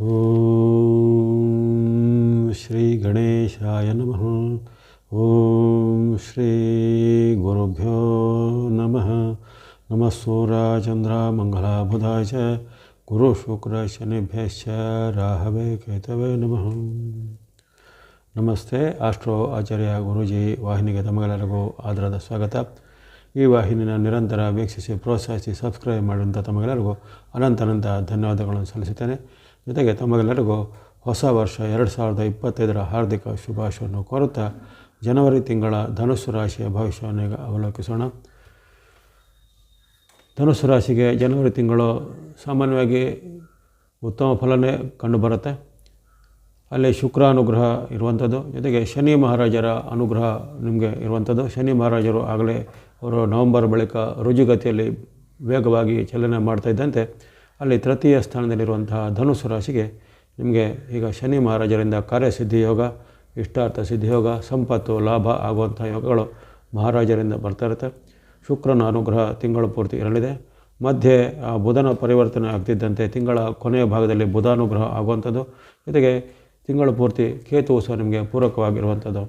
ಓಂ ಶ್ರೀ ಗಣೇಶಾಯ ನಮಃ. ಓಂ ಶ್ರೀ ಗುರುಭ್ಯೋ ನಮಃ. ನಮಃ ಸೂರ್ಯಚಂದ್ರ ಮಂಗಳ ಬುಧಾಯ ಚ. ಗುರು ಶುಕ್ರ ಶನಿಭ್ಯಶ್ಚ ರಾಹವೇ ಕೇತವೇ ನಮಃ. ನಮಸ್ತೆ ಆಸ್ಟ್ರೋ ಆಚಾರ್ಯ ಗುರೂಜಿ, ವಾಹಿನಿಗೆ ತಮಗೆಲ್ಲರಿಗೂ ಆದರದ ಸ್ವಾಗತ. ಈ ವಾಹಿನಿನ ನಿರಂತರ ವೀಕ್ಷಿಸಿ ಪ್ರೋತ್ಸಾಹಿಸಿ ಸಬ್ಸ್ಕ್ರೈಬ್ ಮಾಡುವಂಥ ತಮಗೆಲ್ಲರಿಗೂ ಅನಂತ ಅನಂತ ಧನ್ಯವಾದಗಳನ್ನು ಸಲ್ಲಿಸುತ್ತೇನೆ. ಜೊತೆಗೆ ತಮಗೆಲ್ಲರಿಗೂ ಹೊಸ ವರ್ಷ ಎರಡು ಸಾವಿರದ ಇಪ್ಪತ್ತೈದರ ಹಾರ್ದಿಕ ಶುಭಾಶಯವನ್ನು ಕೋರುತ್ತಾ ಜನವರಿ ತಿಂಗಳ ಧನುಸ್ಸು ರಾಶಿಯ ಭವಿಷ್ಯವನ್ನು ಅವಲೋಕಿಸೋಣ. ಧನುಸ್ಸು ರಾಶಿಗೆ ಜನವರಿ ತಿಂಗಳು ಸಾಮಾನ್ಯವಾಗಿ ಉತ್ತಮ ಫಲನೇ ಕಂಡುಬರುತ್ತೆ. ಅಲ್ಲಿ ಶುಕ್ರ ಅನುಗ್ರಹ ಇರುವಂಥದ್ದು, ಜೊತೆಗೆ ಶನಿ ಮಹಾರಾಜರ ಅನುಗ್ರಹ ನಿಮಗೆ ಇರುವಂಥದ್ದು. ಶನಿ ಮಹಾರಾಜರು ಆಗಲೇ ಅವರು ನವಂಬರ್ ಬಳಿಕ ರುಜುಗತಿಯಲ್ಲಿ ವೇಗವಾಗಿ ಚಲನೆ ಮಾಡ್ತಾ ಇದ್ದಂತೆ ಅಲ್ಲಿ ತೃತೀಯ ಸ್ಥಾನದಲ್ಲಿರುವಂತಹ ಧನುಸು ರಾಶಿಗೆ ನಿಮಗೆ ಈಗ ಶನಿ ಮಹಾರಾಜರಿಂದ ಕಾರ್ಯಸಿದ್ಧಿ ಯೋಗ, ಇಷ್ಟಾರ್ಥ ಸಿದ್ಧಿಯೋಗ ಸಂಪತ್ತು, ಲಾಭ ಆಗುವಂಥ ಯೋಗಗಳು ಮಹಾರಾಜರಿಂದ ಬರ್ತಾ ಇರುತ್ತೆ. ಶುಕ್ರನ ಅನುಗ್ರಹ ತಿಂಗಳು ಪೂರ್ತಿ ಇರಲಿದೆ. ಮಧ್ಯೆ ಬುಧನ ಪರಿವರ್ತನೆ ಆಗ್ತಿದ್ದಂತೆ ತಿಂಗಳ ಕೊನೆಯ ಭಾಗದಲ್ಲಿ ಬುಧಾನುಗ್ರಹ ಆಗುವಂಥದ್ದು. ಜೊತೆಗೆ ತಿಂಗಳು ಪೂರ್ತಿ ಕೇತುವು ಸಹ ನಿಮಗೆ ಪೂರಕವಾಗಿರುವಂಥದ್ದು.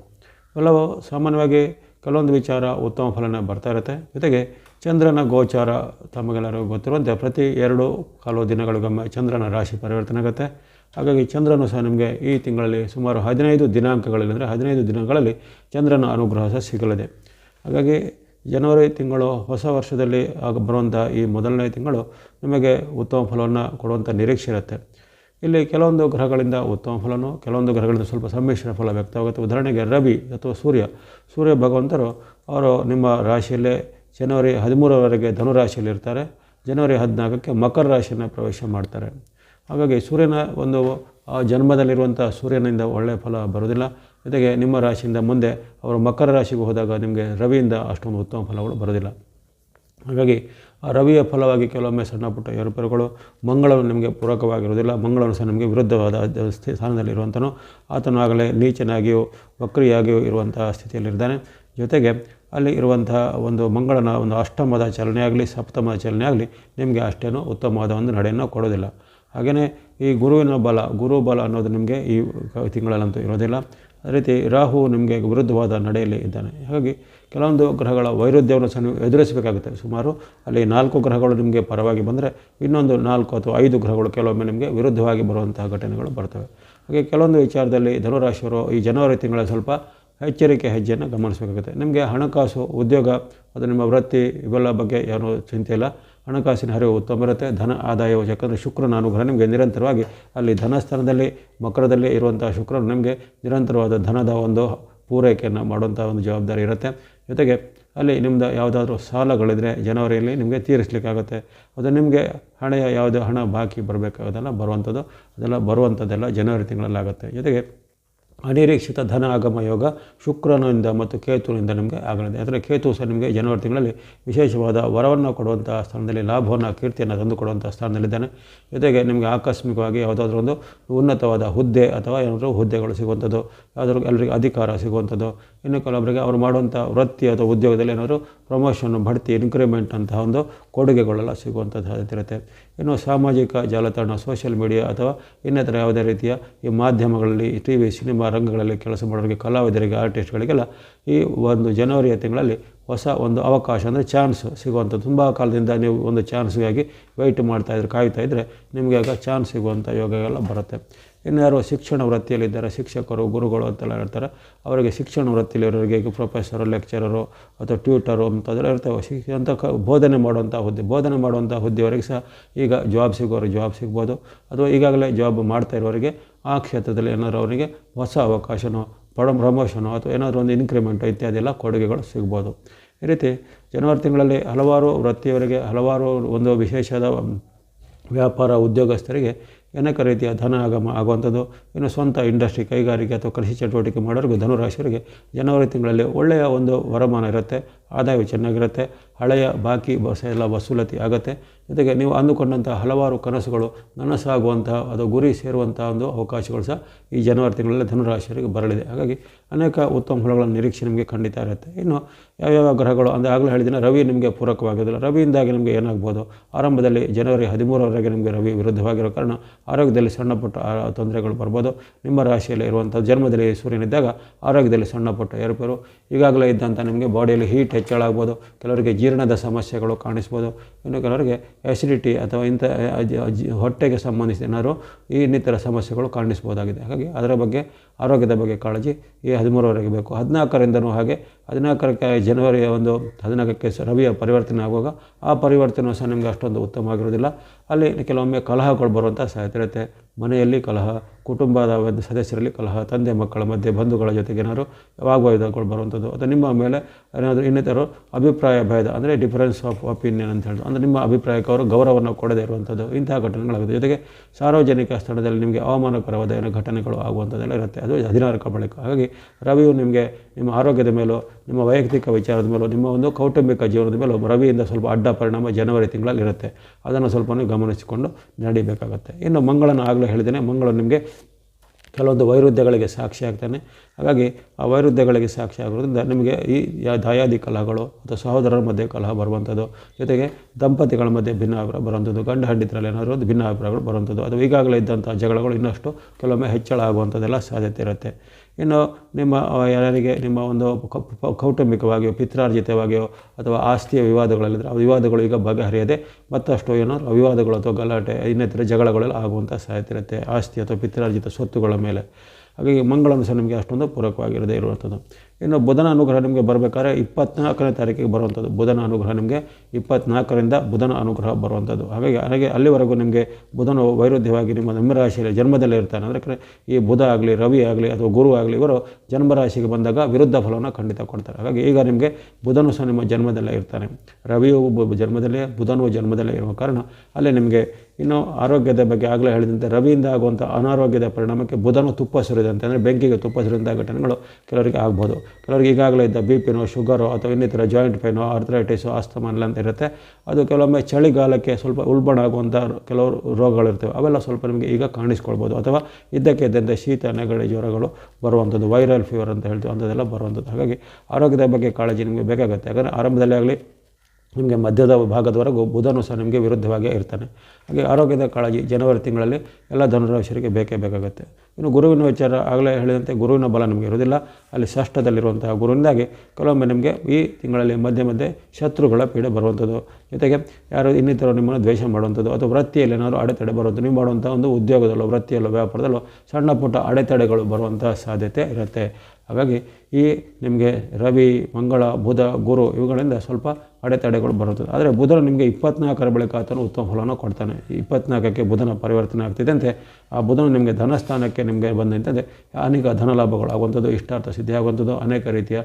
ಎಲ್ಲವೂ ಸಾಮಾನ್ಯವಾಗಿ ಕೆಲವೊಂದು ವಿಚಾರ ಉತ್ತಮ ಫಲನ ಬರ್ತಾ ಇರುತ್ತೆ. ಜೊತೆಗೆ ಚಂದ್ರನ ಗೋಚಾರ ತಮಗೆಲ್ಲರಿಗೂ ಗೊತ್ತಿರುವಂತೆ ಪ್ರತಿ ಎರಡು ಕಾಲು ದಿನಗಳಿಗೊಮ್ಮೆ ಚಂದ್ರನ ರಾಶಿ ಪರಿವರ್ತನೆ ಆಗುತ್ತೆ. ಹಾಗಾಗಿ ಚಂದ್ರನು ಸಹ ನಿಮಗೆ ಈ ತಿಂಗಳಲ್ಲಿ ಸುಮಾರು ಹದಿನೈದು ದಿನಾಂಕಗಳಲ್ಲಿ ಅಂದರೆ ಹದಿನೈದು ದಿನಗಳಲ್ಲಿ ಚಂದ್ರನ ಅನುಗ್ರಹ ಸಹ ಸಿಗಲಿದೆ. ಹಾಗಾಗಿ ಜನವರಿ ತಿಂಗಳು ಹೊಸ ವರ್ಷದಲ್ಲಿ ಆಗ ಬರುವಂಥ ಈ ಮೊದಲನೇ ತಿಂಗಳು ನಿಮಗೆ ಉತ್ತಮ ಫಲವನ್ನು ಕೊಡುವಂಥ ನಿರೀಕ್ಷೆ ಇರುತ್ತೆ. ಇಲ್ಲಿ ಕೆಲವೊಂದು ಗ್ರಹಗಳಿಂದ ಉತ್ತಮ ಫಲನೋ, ಕೆಲವೊಂದು ಗ್ರಹಗಳಿಂದ ಸ್ವಲ್ಪ ಸಮ್ಮಿಶ್ರ ಫಲ ವ್ಯಕ್ತವಾಗುತ್ತೆ. ಉದಾಹರಣೆಗೆ ರವಿ ಅಥವಾ ಸೂರ್ಯ. ಸೂರ್ಯ ಭಗವಂತರು, ಅವರು ನಿಮ್ಮ ರಾಶಿಯಲ್ಲೇ ಜನವರಿ ಹದಿಮೂರರವರೆಗೆ ಧನುರಾಶಿಯಲ್ಲಿ ಇರ್ತಾರೆ. ಜನವರಿ ಹದಿನಾಲ್ಕಕ್ಕೆ ಮಕರ ರಾಶಿಯನ್ನು ಪ್ರವೇಶ ಮಾಡ್ತಾರೆ. ಹಾಗಾಗಿ ಸೂರ್ಯನ ಒಂದು ಜನ್ಮದಲ್ಲಿರುವಂಥ ಸೂರ್ಯನಿಂದ ಒಳ್ಳೆಯ ಫಲ ಬರೋದಿಲ್ಲ ಜೊತೆಗೆ ನಿಮ್ಮ ರಾಶಿಯಿಂದ ಮುಂದೆ ಅವರು ಮಕರ ರಾಶಿಗೆ ಹೋದಾಗ ನಿಮಗೆ ರವಿಯಿಂದ ಅಷ್ಟೊಂದು ಉತ್ತಮ ಫಲಗಳು ಬರೋದಿಲ್ಲ ಹಾಗಾಗಿ ರವಿಯ ಫಲವಾಗಿ ಕೆಲವೊಮ್ಮೆ ಸಣ್ಣ ಪುಟ್ಟ ಏರುಪೇರುಗಳು ಮಂಗಳವನ್ನು ನಿಮಗೆ ಪೂರಕವಾಗಿರುವುದಿಲ್ಲ, ಮಂಗಳವನ್ನು ಸಹ ನಿಮಗೆ ವಿರುದ್ಧವಾದ ಸ್ಥಾನದಲ್ಲಿರುವಂಥನು ಆತನು ಆಗಲೇ ನೀಚನಾಗಿಯೂ ವಕ್ರಿಯಾಗಿಯೂ ಇರುವಂತಹ ಸ್ಥಿತಿಯಲ್ಲಿರ್ತಾನೆ ಜೊತೆಗೆ ಅಲ್ಲಿ ಇರುವಂತಹ ಒಂದು ಮಂಗಳನ ಒಂದು ಅಷ್ಟಮದ ಚಲನೆ ಸಪ್ತಮದ ಚಲನೆ ನಿಮಗೆ ಅಷ್ಟೇನೂ ಉತ್ತಮವಾದ ಒಂದು ನಡೆಯನ್ನು ಕೊಡೋದಿಲ್ಲ ಹಾಗೆಯೇ ಈ ಗುರುವಿನ ಬಲ, ಗುರು ಬಲ ಅನ್ನೋದು ನಿಮಗೆ ಈ ತಿಂಗಳಲ್ಲಂತೂ ಇರೋದಿಲ್ಲ ಅದೇ ರೀತಿ ರಾಹು ನಿಮಗೆ ವಿರುದ್ಧವಾದ ನಡೆಯಲ್ಲಿ ಇದ್ದಾನೆ. ಹಾಗಾಗಿ ಕೆಲವೊಂದು ಗ್ರಹಗಳ ವೈರುಧ್ಯವನ್ನು ಸಹ ನೀವು ಎದುರಿಸಬೇಕಾಗುತ್ತೆ. ಸುಮಾರು ಅಲ್ಲಿ ನಾಲ್ಕು ಗ್ರಹಗಳು ನಿಮಗೆ ಪರವಾಗಿ ಬಂದರೆ ಇನ್ನೊಂದು ನಾಲ್ಕು ಅಥವಾ ಐದು ಗ್ರಹಗಳು ಕೆಲವೊಮ್ಮೆ ನಿಮಗೆ ವಿರುದ್ಧವಾಗಿ ಬರುವಂತಹ ಘಟನೆಗಳು ಬರ್ತವೆ. ಹಾಗೆ ಕೆಲವೊಂದು ವಿಚಾರದಲ್ಲಿ ಧನುರಾಶಿಯವರು ಈ ಜನವರಿ ತಿಂಗಳ ಸ್ವಲ್ಪ ಎಚ್ಚರಿಕೆ ಹೆಜ್ಜೆಯನ್ನು ಗಮನಿಸಬೇಕಾಗುತ್ತೆ. ನಿಮಗೆ ಹಣಕಾಸು ಉದ್ಯೋಗ ಅದು ನಿಮ್ಮ ವೃತ್ತಿ ಇವೆಲ್ಲ ಬಗ್ಗೆ ಏನೂ ಚಿಂತೆ ಇಲ್ಲ. ಹಣಕಾಸಿನ ಹರಿವು ಉತ್ತಮ ಇರುತ್ತೆ. ಧನ ಆದಾಯವು ಯಾಕಂದರೆ ಶುಕ್ರನ ಅನುಗ್ರಹ ನಿಮಗೆ ನಿರಂತರವಾಗಿ ಅಲ್ಲಿ ಧನಸ್ಥಾನದಲ್ಲಿ ಮಕರದಲ್ಲಿ ಇರುವಂಥ ಶುಕ್ರನು ನಿಮಗೆ ನಿರಂತರವಾದ ಧನದ ಒಂದು ಪೂರೈಕೆಯನ್ನು ಮಾಡುವಂಥ ಒಂದು ಜವಾಬ್ದಾರಿ ಇರುತ್ತೆ. ಜೊತೆಗೆ ಅಲ್ಲಿ ನಿಮ್ಮದು ಯಾವುದಾದ್ರೂ ಸಾಲಗಳಿದ್ರೆ ಜನವರಿಯಲ್ಲಿ ನಿಮಗೆ ತೀರಿಸಲಿಕ್ಕಾಗುತ್ತೆ. ಅದು ನಿಮಗೆ ಹಣ ಯಾವುದೇ ಹಣ ಬಾಕಿ ಬರಬೇಕಾಗೋದೆಲ್ಲ ಬರುವಂಥದ್ದು, ಅದೆಲ್ಲ ಬರುವಂಥದ್ದೆಲ್ಲ ಜನವರಿ ತಿಂಗಳಲ್ಲಾಗುತ್ತೆ. ಜೊತೆಗೆ ಅನಿರೀಕ್ಷಿತ ಧನ ಆಗಮ ಯೋಗ ಶುಕ್ರನಿಂದ ಮತ್ತು ಕೇತುವಿನಿಂದ ನಿಮಗೆ ಆಗಲಿದೆ. ಅಂದರೆ ಕೇತು ಸಹ ನಿಮಗೆ ಜನವರಿ ತಿಂಗಳಲ್ಲಿ ವಿಶೇಷವಾದ ವರವನ್ನು ಕೊಡುವಂಥ ಸ್ಥಾನದಲ್ಲಿ, ಲಾಭವನ್ನು, ಕೀರ್ತಿಯನ್ನು ತಂದು ಕೊಡುವಂಥ ಸ್ಥಾನದಲ್ಲಿದ್ದಾನೆ. ಜೊತೆಗೆ ನಿಮಗೆ ಆಕಸ್ಮಿಕವಾಗಿ ಯಾವುದಾದ್ರೂ ಒಂದು ಉನ್ನತವಾದ ಹುದ್ದೆ ಅಥವಾ ಏನಾದರೂ ಹುದ್ದೆಗಳು ಸಿಗುವಂಥದ್ದು, ಯಾವುದಾದ್ರೂ ಎಲ್ಲರಿಗೆ ಅಧಿಕಾರ ಸಿಗುವಂಥದ್ದು ಇನ್ನು ಕೆಲವೊಬ್ಬರಿಗೆ ಅವರು ಮಾಡುವಂಥ ವೃತ್ತಿ ಅಥವಾ ಉದ್ಯೋಗದಲ್ಲಿ ಏನಾದರೂ ಪ್ರಮೋಷನ್ ಬಡ್ತಿ ಇನ್ಕ್ರಿಮೆಂಟ್ ಅಂತಹ ಒಂದು ಕೊಡುಗೆಗಳೆಲ್ಲ ಸಿಗುವಂಥ ಸಾಧ್ಯತೆ ಇನ್ನು ಸಾಮಾಜಿಕ ಜಾಲತಾಣ ಸೋಷಿಯಲ್ ಮೀಡಿಯಾ ಅಥವಾ ಇನ್ನಿತರ ಯಾವುದೇ ರೀತಿಯ ಈ ಮಾಧ್ಯಮಗಳಲ್ಲಿ ಟಿ ವಿ ಸಿನಿಮಾ ರಂಗಗಳಲ್ಲಿ ಕೆಲಸ ಮಾಡೋರಿಗೆ, ಕಲಾವಿದರಿಗೆ ಆರ್ಟಿಸ್ಟ್ಗಳಿಗೆಲ್ಲ ಈ ಒಂದು ಜನವರಿಯ ತಿಂಗಳಲ್ಲಿ ಹೊಸ ಒಂದು ಅವಕಾಶ, ಅಂದರೆ ಚಾನ್ಸ್ ಸಿಗುವಂಥ ತುಂಬ ಕಾಲದಿಂದ ನೀವು ಒಂದು ಚಾನ್ಸ್ಗಾಗಿ ವೆಯ್ಟ್ ಮಾಡ್ತಾಯಿದ್ರೆ ಕಾಯ್ತಾ ಇದ್ದರೆ ನಿಮಗೆ ಆಗ ಚಾನ್ಸ್ ಸಿಗುವಂಥ ಯೋಗ ಎಲ್ಲ ಬರುತ್ತೆ. ಇನ್ನು ಯಾರು ಶಿಕ್ಷಣ ವೃತ್ತಿಯಲ್ಲಿದ್ದಾರೆ, ಶಿಕ್ಷಕರು, ಗುರುಗಳು ಅಂತೆಲ್ಲ ಹೇಳ್ತಾರೆ. ಅವರಿಗೆ ಶಿಕ್ಷಣ ವೃತ್ತಿಯಲ್ಲಿರೋರಿಗೆ ಈಗ ಪ್ರೊಫೆಸರು ಲೆಕ್ಚರರು ಅಥವಾ ಟ್ಯೂಟರು ಅಂತಂದರೆ ಇರ್ತವೆ. ಶಿಕ್ಷಣ ಬೋಧನೆ ಮಾಡುವಂಥ ಹುದ್ದೆ, ಬೋಧನೆ ಮಾಡುವಂಥ ಹುದ್ದೆಯವರಿಗೆ ಸಹ ಈಗ ಜಾಬ್ ಸಿಗೋರು ಜಾಬ್ ಸಿಗ್ಬೋದು. ಅಥವಾ ಈಗಾಗಲೇ ಜಾಬ್ ಮಾಡ್ತಾ ಇರೋರಿಗೆ ಆ ಕ್ಷೇತ್ರದಲ್ಲಿ ಏನಾದ್ರು ಅವರಿಗೆ ಹೊಸ ಅವಕಾಶನೋ ಪಡ ಪ್ರಮೋಷನು ಅಥವಾ ಏನಾದರೂ ಒಂದು ಇನ್ಕ್ರಿಮೆಂಟು ಇತ್ಯಾದಿ ಎಲ್ಲ ಕೊಡುಗೆಗಳು ಸಿಗ್ಬೋದು. ಈ ರೀತಿ ಜನವರಿ ತಿಂಗಳಲ್ಲಿ ಹಲವಾರು ವೃತ್ತಿಯವರಿಗೆ ಹಲವಾರು ಒಂದು ವಿಶೇಷದ ವ್ಯಾಪಾರ ಉದ್ಯೋಗಸ್ಥರಿಗೆ ಅನೇಕ ರೀತಿಯ ಧನ ಆಗಮ ಆಗುವಂಥದ್ದು. ಇನ್ನು ಸ್ವಂತ ಇಂಡಸ್ಟ್ರಿ ಕೈಗಾರಿಕೆ ಅಥವಾ ಕೃಷಿ ಚಟುವಟಿಕೆ ಮಾಡೋರಿಗೂ ಧನುರಾಶಿಯವರಿಗೆ ಜನವರಿ ತಿಂಗಳಲ್ಲಿ ಒಳ್ಳೆಯ ಒಂದು ವರಮಾನ ಇರುತ್ತೆ. ಆದಾಯವು ಚೆನ್ನಾಗಿರುತ್ತೆ, ಹಳೆಯ ಬಾಕಿ ಬಸ ಎಲ್ಲ ವಸೂಲತಿ ಆಗುತ್ತೆ. ಜೊತೆಗೆ ನೀವು ಅಂದುಕೊಂಡಂಥ ಹಲವಾರು ಕನಸುಗಳು, ನನಸಾಗುವಂತಹ, ಅದು ಗುರಿ ಸೇರುವಂಥ ಒಂದು ಅವಕಾಶಗಳು ಸಹ ಈ ಜನವರಿ ತಿಂಗಳಲ್ಲಿ ಧನುರಾಶಿಯರಿಗೆ ಬರಲಿದೆ. ಹಾಗಾಗಿ ಅನೇಕ ಉತ್ತಮ ಫಲಗಳ ನಿರೀಕ್ಷೆ ನಿಮಗೆ ಖಂಡಿತ ಇರುತ್ತೆ. ಇನ್ನು ಯಾವ್ಯಾವ ಗ್ರಹಗಳು, ಅಂದರೆ ಆಗಲೇ ಹೇಳಿದಿನ ರವಿ ನಿಮಗೆ ಪೂರಕವಾಗಿರೋದಿಲ್ಲ. ರವಿಯಿಂದಾಗಿ ನಿಮಗೆ ಏನಾಗ್ಬೋದು? ಆರಂಭದಲ್ಲಿ ಜನವರಿ ಹದಿಮೂರವರೆಗೆ ನಿಮಗೆ ರವಿ ವಿರುದ್ಧವಾಗಿರೋ ಕಾರಣ ಆರೋಗ್ಯದಲ್ಲಿ ಸಣ್ಣಪುಟ್ಟ ತೊಂದರೆಗಳು ಬರ್ಬೋದು. ನಿಮ್ಮ ರಾಶಿಯಲ್ಲಿ ಇರುವಂಥ ಜನ್ಮದಲ್ಲಿ ಸೂರ್ಯನಿದ್ದಾಗ ಆರೋಗ್ಯದಲ್ಲಿ ಸಣ್ಣಪುಟ್ಟ ಏರುಪೇರು. ಈಗಾಗಲೇ ಇದ್ದಂಥ ನಿಮಗೆ ಬಾಡಿಯಲ್ಲಿ ಹೀಟ್ ಹೆಚ್ಚಳ ಆಗ್ಬೋದು ಕೆಲವರಿಗೆ ಜೀರ್ಣದ ಸಮಸ್ಯೆಗಳು ಕಾಣಿಸ್ಬೋದು. ಇನ್ನು ಕೆಲವರಿಗೆ ಆ್ಯಸಿಡಿಟಿ ಅಥವಾ ಇಂಥ ಹೊಟ್ಟೆಗೆ ಸಂಬಂಧಿಸಿದ ಏನಾದರೂ ಈ ಇನ್ನಿತರ ಸಮಸ್ಯೆಗಳು ಕಾಣಿಸ್ಬೋದಾಗಿದೆ. ಹಾಗಾಗಿ ಅದರ ಬಗ್ಗೆ, ಆರೋಗ್ಯದ ಬಗ್ಗೆ ಕಾಳಜಿ ಈ ಹದಿಮೂರವರೆಗೆ ಬೇಕು. ಹದಿನಾಲ್ಕರಿಂದನೂ ಹಾಗೆ ಹದಿನಾಲ್ಕರಕ್ಕೆ ಜನವರಿಯ ಒಂದು ಹದಿನಾಲ್ಕಕ್ಕೆ ರವಿಯ ಪರಿವರ್ತನೆ ಆಗುವಾಗ ಆ ಪರಿವರ್ತನೆ ಸಹ ನಿಮಗೆ ಅಷ್ಟೊಂದು ಉತ್ತಮವಾಗಿರೋದಿಲ್ಲ ಅಲ್ಲಿ ಕೆಲವೊಮ್ಮೆ ಕಲಹಗಳು ಬರುವಂಥ ಸಾಧ್ಯತೆ ಮನೆಯಲ್ಲಿ ಕಲಹ, ಕುಟುಂಬದ ಒಂದು ಸದಸ್ಯರಲ್ಲಿ ಕಲಹ, ತಂದೆ ಮಕ್ಕಳ ಮಧ್ಯೆ ಬಂಧುಗಳ ಜೊತೆಗೆ ಏನಾದ್ರು ವಾಗ್ವಾದಗಳು ಬರುವಂಥದ್ದು. ಅಥವಾ ನಿಮ್ಮ ಮೇಲೆ ಏನಾದರೂ ಇನ್ನಿತರ ಅಭಿಪ್ರಾಯ, ಭೇದ ಅಂದರೆ ಡಿಫರೆನ್ಸ್ ಆಫ್ ಒಪಿನಿಯನ್ ಅಂತ ಹೇಳೋದು ಅಂದರೆ ನಿಮ್ಮ ಅಭಿಪ್ರಾಯಕ್ಕೆ ಅವರು ಗೌರವವನ್ನು ಕೊಡದೇ ಇರುವಂಥದ್ದು. ಇಂತಹ ಘಟನೆಗಳಾಗುತ್ತೆ. ಜೊತೆಗೆ ಸಾರ್ವಜನಿಕ ಸ್ಥಳದಲ್ಲಿ ನಿಮಗೆ ಅವಮಾನಕರವಾದ ಏನೋ ಘಟನೆಗಳು ಆಗುವಂಥದ್ದೆಲ್ಲ ಇರುತ್ತೆ. ಅದು ಹದಿನಾರಕ ಬಳಿಕ. ಹಾಗಾಗಿ ರವಿಯು ನಿಮಗೆ ನಿಮ್ಮ ಆರೋಗ್ಯದ ಮೇಲೂ ನಿಮ್ಮ ವೈಯಕ್ತಿಕ ವಿಚಾರದ ಮೇಲೂ, ನಿಮ್ಮ ಒಂದು ಕೌಟುಂಬಿಕ ಜೀವನದ ಮೇಲೂ ರವಿಯಿಂದ ಸ್ವಲ್ಪ ಅಡ್ಡ ಪರಿಣಾಮ ಜನವರಿ ತಿಂಗಳಲ್ಲಿ ಇರುತ್ತೆ. ಅದನ್ನು ಸ್ವಲ್ಪ ಗಮನಿಸಿಕೊಂಡು ನಡಿಬೇಕಾಗುತ್ತೆ. ಇನ್ನು ಮಂಗಳನ ಆಗಲೇ ಹೇಳಿದ್ದೇನೆ ಮಂಗಳ ನಿಮಗೆ ಕೆಲವೊಂದು ವೈರುಧ್ಯಗಳಿಗೆ ಸಾಕ್ಷಿ ಆಗ್ತಾನೆ. ಹಾಗಾಗಿ ಆ ವೈರುಧ್ಯಗಳಿಗೆ ಸಾಕ್ಷಿ ಆಗೋದ್ರಿಂದ ನಿಮಗೆ ಈ ದಾಯಾದಿ ಕಲಹಗಳು ಅಥವಾ ಸಹೋದರರ ಮಧ್ಯೆ ಕಲಹ ಬರುವಂಥದ್ದು, ಜೊತೆಗೆ ದಂಪತಿಗಳ ಮಧ್ಯೆ ಭಿನ್ನಾಭಿಪ್ರಾಯ ಬರುವಂಥದ್ದು, ಗಂಡ ಹಂಡಿತರಲ್ಲಿ ಏನಾದರೂ ಒಂದು ಭಿನ್ನಾಭಿಪ್ರಾಯಗಳು ಬರುವಂಥದ್ದು. ಅಥವಾ ಈಗಾಗಲೇ ಇದ್ದಂಥ ಜಗಳಗಳು ಇನ್ನಷ್ಟು ಕೆಲವೊಮ್ಮೆ ಹೆಚ್ಚಳ ಆಗುವಂಥದ್ದೆಲ್ಲ ಸಾಧ್ಯತೆ ಇರುತ್ತೆ. ಇನ್ನು ನಿಮ್ಮ ಯಾರಿಗೆ ನಿಮ್ಮ ಒಂದು ಕೌಟುಂಬಿಕವಾಗಿಯೋ, ಪಿತ್ರಾರ್ಜಿತವಾಗಿಯೋ ಅಥವಾ ಆಸ್ತಿಯ ವಿವಾದಗಳಲ್ಲಿದ್ದರೆ ಆ ವಿವಾದಗಳು ಈಗ ಬಗೆಹರಿಯದೆ ಮತ್ತಷ್ಟು ಏನೋ ವಿವಾದಗಳು ಅಥವಾ ಗಲಾಟೆ, ಇನ್ನಿತರ ಜಗಳಗಳಲ್ಲಿ ಆಗುವಂಥ ಸಾಧ್ಯತೆ ಇರುತ್ತೆ, ಆಸ್ತಿ ಅಥವಾ ಪಿತ್ರಾರ್ಜಿತ ಸ್ವತ್ತುಗಳ ಮೇಲೆ. ಹಾಗಾಗಿ ಮಂಗಳನು ಸಹ ನಿಮಗೆ ಅಷ್ಟೊಂದು ಪೂರಕವಾಗಿರದೇ ಇರುವಂಥದ್ದು. ಇನ್ನು ಬುಧನ ಅನುಗ್ರಹ ನಿಮಗೆ ಬರಬೇಕಾದ್ರೆ ಇಪ್ಪತ್ನಾಲ್ಕನೇ ತಾರೀಕಿಗೆ ಬರುವಂಥದ್ದು. ಬುಧನ ಅನುಗ್ರಹ ನಿಮಗೆ ಇಪ್ಪತ್ನಾಲ್ಕರಿಂದ ಬುಧನ ಅನುಗ್ರಹ ಬರುವಂಥದ್ದು. ಹಾಗಾಗಿ, ಹಾಗೆ ಅಲ್ಲಿವರೆಗೂ ನಿಮಗೆ ಬುಧನು ವೈರುಧ್ಯವಾಗಿ ನಿಮ್ಮ ನಿಮ್ಮ ರಾಶಿಯಲ್ಲಿ ಜನ್ಮದಲ್ಲೇ ಇರ್ತಾನೆ. ಅಂದರೆ ಈ ಬುಧ ಆಗಲಿ, ರವಿ ಆಗಲಿ, ಅಥವಾ ಗುರು ಆಗಲಿ, ಇವರು ಜನ್ಮರಾಶಿಗೆ ಬಂದಾಗ ವಿರುದ್ಧ ಫಲವನ್ನು ಖಂಡಿತ ಕೊಡ್ತಾರೆ. ಹಾಗಾಗಿ ಈಗ ನಿಮಗೆ ಬುಧನು ಸಹ ನಿಮ್ಮ ಜನ್ಮದಲ್ಲೇ ಇರ್ತಾನೆ. ರವಿಯು ಜನ್ಮದಲ್ಲೇ, ಬುಧನು ಜನ್ಮದಲ್ಲೇ ಇರುವ ಕಾರಣ ಅಲ್ಲಿ ನಿಮಗೆ ಇನ್ನು ಆರೋಗ್ಯದ ಬಗ್ಗೆ ಆಗಲೇ ಹೇಳಿದಂತೆ ರವಿಯಿಂದ ಆಗುವಂಥ ಅನಾರೋಗ್ಯದ ಪರಿಣಾಮಕ್ಕೆ ಬುಧನು ತುಪ್ಪ ಸುರಿದಂತೆ, ಅಂದರೆ ಬೆಂಕಿಗೆ ತುಪ್ಪ ಸುರಿದಂಥ ಘಟನೆಗಳು ಕೆಲವರಿಗೆ ಆಗ್ಬೋದು. ಕೆಲವರಿಗೆ ಈಗಾಗಲೇ ಇದ್ದ ಬಿ ಪಿನೋ ಶುಗರು ಅಥವಾ ಇನ್ನಿತರ ಜಾಯಿಂಟ್ ಪೇನೋ ಆರ್ಥರೈಟಿಸು ಆಸ್ತಮಾನ ಅಂತ ಇರುತ್ತೆ. ಅದು ಕೆಲವೊಮ್ಮೆ ಚಳಿಗಾಲಕ್ಕೆ ಸ್ವಲ್ಪ ಉಲ್ಬಣ ಆಗುವಂಥ ಕೆಲವರು ರೋಗಗಳಿರ್ತವೆ. ಅವೆಲ್ಲ ಸ್ವಲ್ಪ ನಿಮಗೆ ಈಗ ಕಾಣಿಸ್ಕೊಳ್ಬೋದು. ಅಥವಾ ಇದ್ದಕ್ಕೆ ಇದ್ದಂತೆ ಶೀತ, ನೆಗಡಿ, ಜ್ವರಗಳು ಬರುವಂಥದ್ದು ವೈರಲ್ ಫೀವರ್ ಅಂತ ಹೇಳ್ತೀವಿ, ಅಂಥದ್ದೆಲ್ಲ ಬರುವಂಥದ್ದು. ಹಾಗಾಗಿ ಆರೋಗ್ಯದ ಬಗ್ಗೆ ಕಾಳಜಿ ನಿಮಗೆ ಬೇಕಾಗುತ್ತೆ. ಯಾಕಂದರೆ ಆರಂಭದಲ್ಲೇ ಆಗಲಿ ನಿಮಗೆ ಮಧ್ಯದ ಭಾಗದವರೆಗೂ ಬುಧನು ಸಹ ನಿಮಗೆ ವಿರುದ್ಧವಾಗಿ ಇರ್ತಾನೆ. ಹಾಗೆ ಆರೋಗ್ಯದ ಕಾಳಜಿ ಜನವರಿ ತಿಂಗಳಲ್ಲಿ ಎಲ್ಲ ಧನುರಾಶಿಯರಿಗೆ ಬೇಕೇ ಬೇಕಾಗುತ್ತೆ. ಇನ್ನು ಗುರುವಿನ ವಿಚಾರ ಆಗಲೇ ಹೇಳಿದಂತೆ ಗುರುವಿನ ಬಲ ನಿಮಗೆ ಇರೋದಿಲ್ಲ ಅಲ್ಲಿ ಷಷ್ಠದಲ್ಲಿರುವಂತಹ ಗುರುವಿಂದಾಗಿ ಕೆಲವೊಮ್ಮೆ ನಿಮಗೆ ಈ ತಿಂಗಳಲ್ಲಿ ಮಧ್ಯೆ ಮಧ್ಯೆ ಶತ್ರುಗಳ ಪೀಡೆ ಬರುವಂಥದ್ದು. ಜೊತೆಗೆ ಯಾರು ಇನ್ನಿತರ ನಿಮ್ಮನ್ನು ದ್ವೇಷ ಮಾಡುವಂಥದ್ದು ಅಥವಾ ವೃತ್ತಿಯಲ್ಲಿ ಏನಾದರೂ ಅಡೆತಡೆ ಬರುವಂಥದ್ದು ನೀವು ಮಾಡುವಂಥ ಒಂದು ಉದ್ಯೋಗದಲ್ಲೋ, ವೃತ್ತಿಯಲ್ಲೋ, ವ್ಯಾಪಾರದಲ್ಲೋ ಸಣ್ಣ ಪುಟ್ಟ ಅಡೆತಡೆಗಳು ಬರುವಂಥ ಸಾಧ್ಯತೆ ಇರುತ್ತೆ. ಹಾಗಾಗಿ ಈ ನಿಮಗೆ ರವಿ, ಮಂಗಳ, ಬುಧ, ಗುರು ಇವುಗಳಿಂದ ಸ್ವಲ್ಪ ಅಡೆತಡೆಗಳು ಬರುತ್ತದೆ. ಆದರೆ ಬುಧರು ನಿಮಗೆ ಇಪ್ಪತ್ನಾಲ್ಕರ ಬಳಿಕ ಆತನು ಉತ್ತಮ ಫಲವನ್ನು ಕೊಡ್ತಾನೆ. ಇಪ್ಪತ್ನಾಲ್ಕಕ್ಕೆ ಬುಧನ ಪರಿವರ್ತನೆ ಆಗ್ತಿದ್ದಂತೆ ಆ ಬುಧನು ನಿಮಗೆ ಧನಸ್ಥಾನಕ್ಕೆ ನಿಮಗೆ ಬಂದಂತೆ ಅನೇಕ ಧನ ಲಾಭಗಳು ಆಗುವಂಥದ್ದು ಇಷ್ಟಾರ್ಥ ಸಿದ್ಧಿ ಆಗುವಂಥದ್ದು ಅನೇಕ ರೀತಿಯ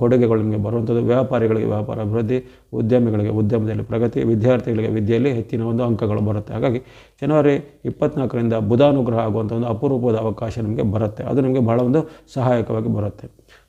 ಕೊಡುಗೆಗಳು ನಿಮಗೆ ಬರುವಂಥದ್ದು. ವ್ಯಾಪಾರಿಗಳಿಗೆ ವ್ಯಾಪಾರ ಅಭಿವೃದ್ಧಿ ಉದ್ಯಮಿಗಳಿಗೆ ಉದ್ಯಮದಲ್ಲಿ ಪ್ರಗತಿ, ವಿದ್ಯಾರ್ಥಿಗಳಿಗೆ ವಿದ್ಯೆಯಲ್ಲಿ ಹೆಚ್ಚಿನ ಒಂದು ಅಂಕಗಳು ಬರುತ್ತೆ. ಹಾಗಾಗಿ ಜನವರಿ ಇಪ್ಪತ್ನಾಲ್ಕರಿಂದ ಬುಧಾನುಗ್ರಹ ಆಗುವಂಥ ಒಂದು ಅಪರೂಪದ ಅವಕಾಶ ನಿಮಗೆ ಬರುತ್ತೆ. ಅದು ನಿಮಗೆ ಬಹಳ ಒಂದು ಸಹಾಯಕವಾಗಿ ಬರುತ್ತೆ.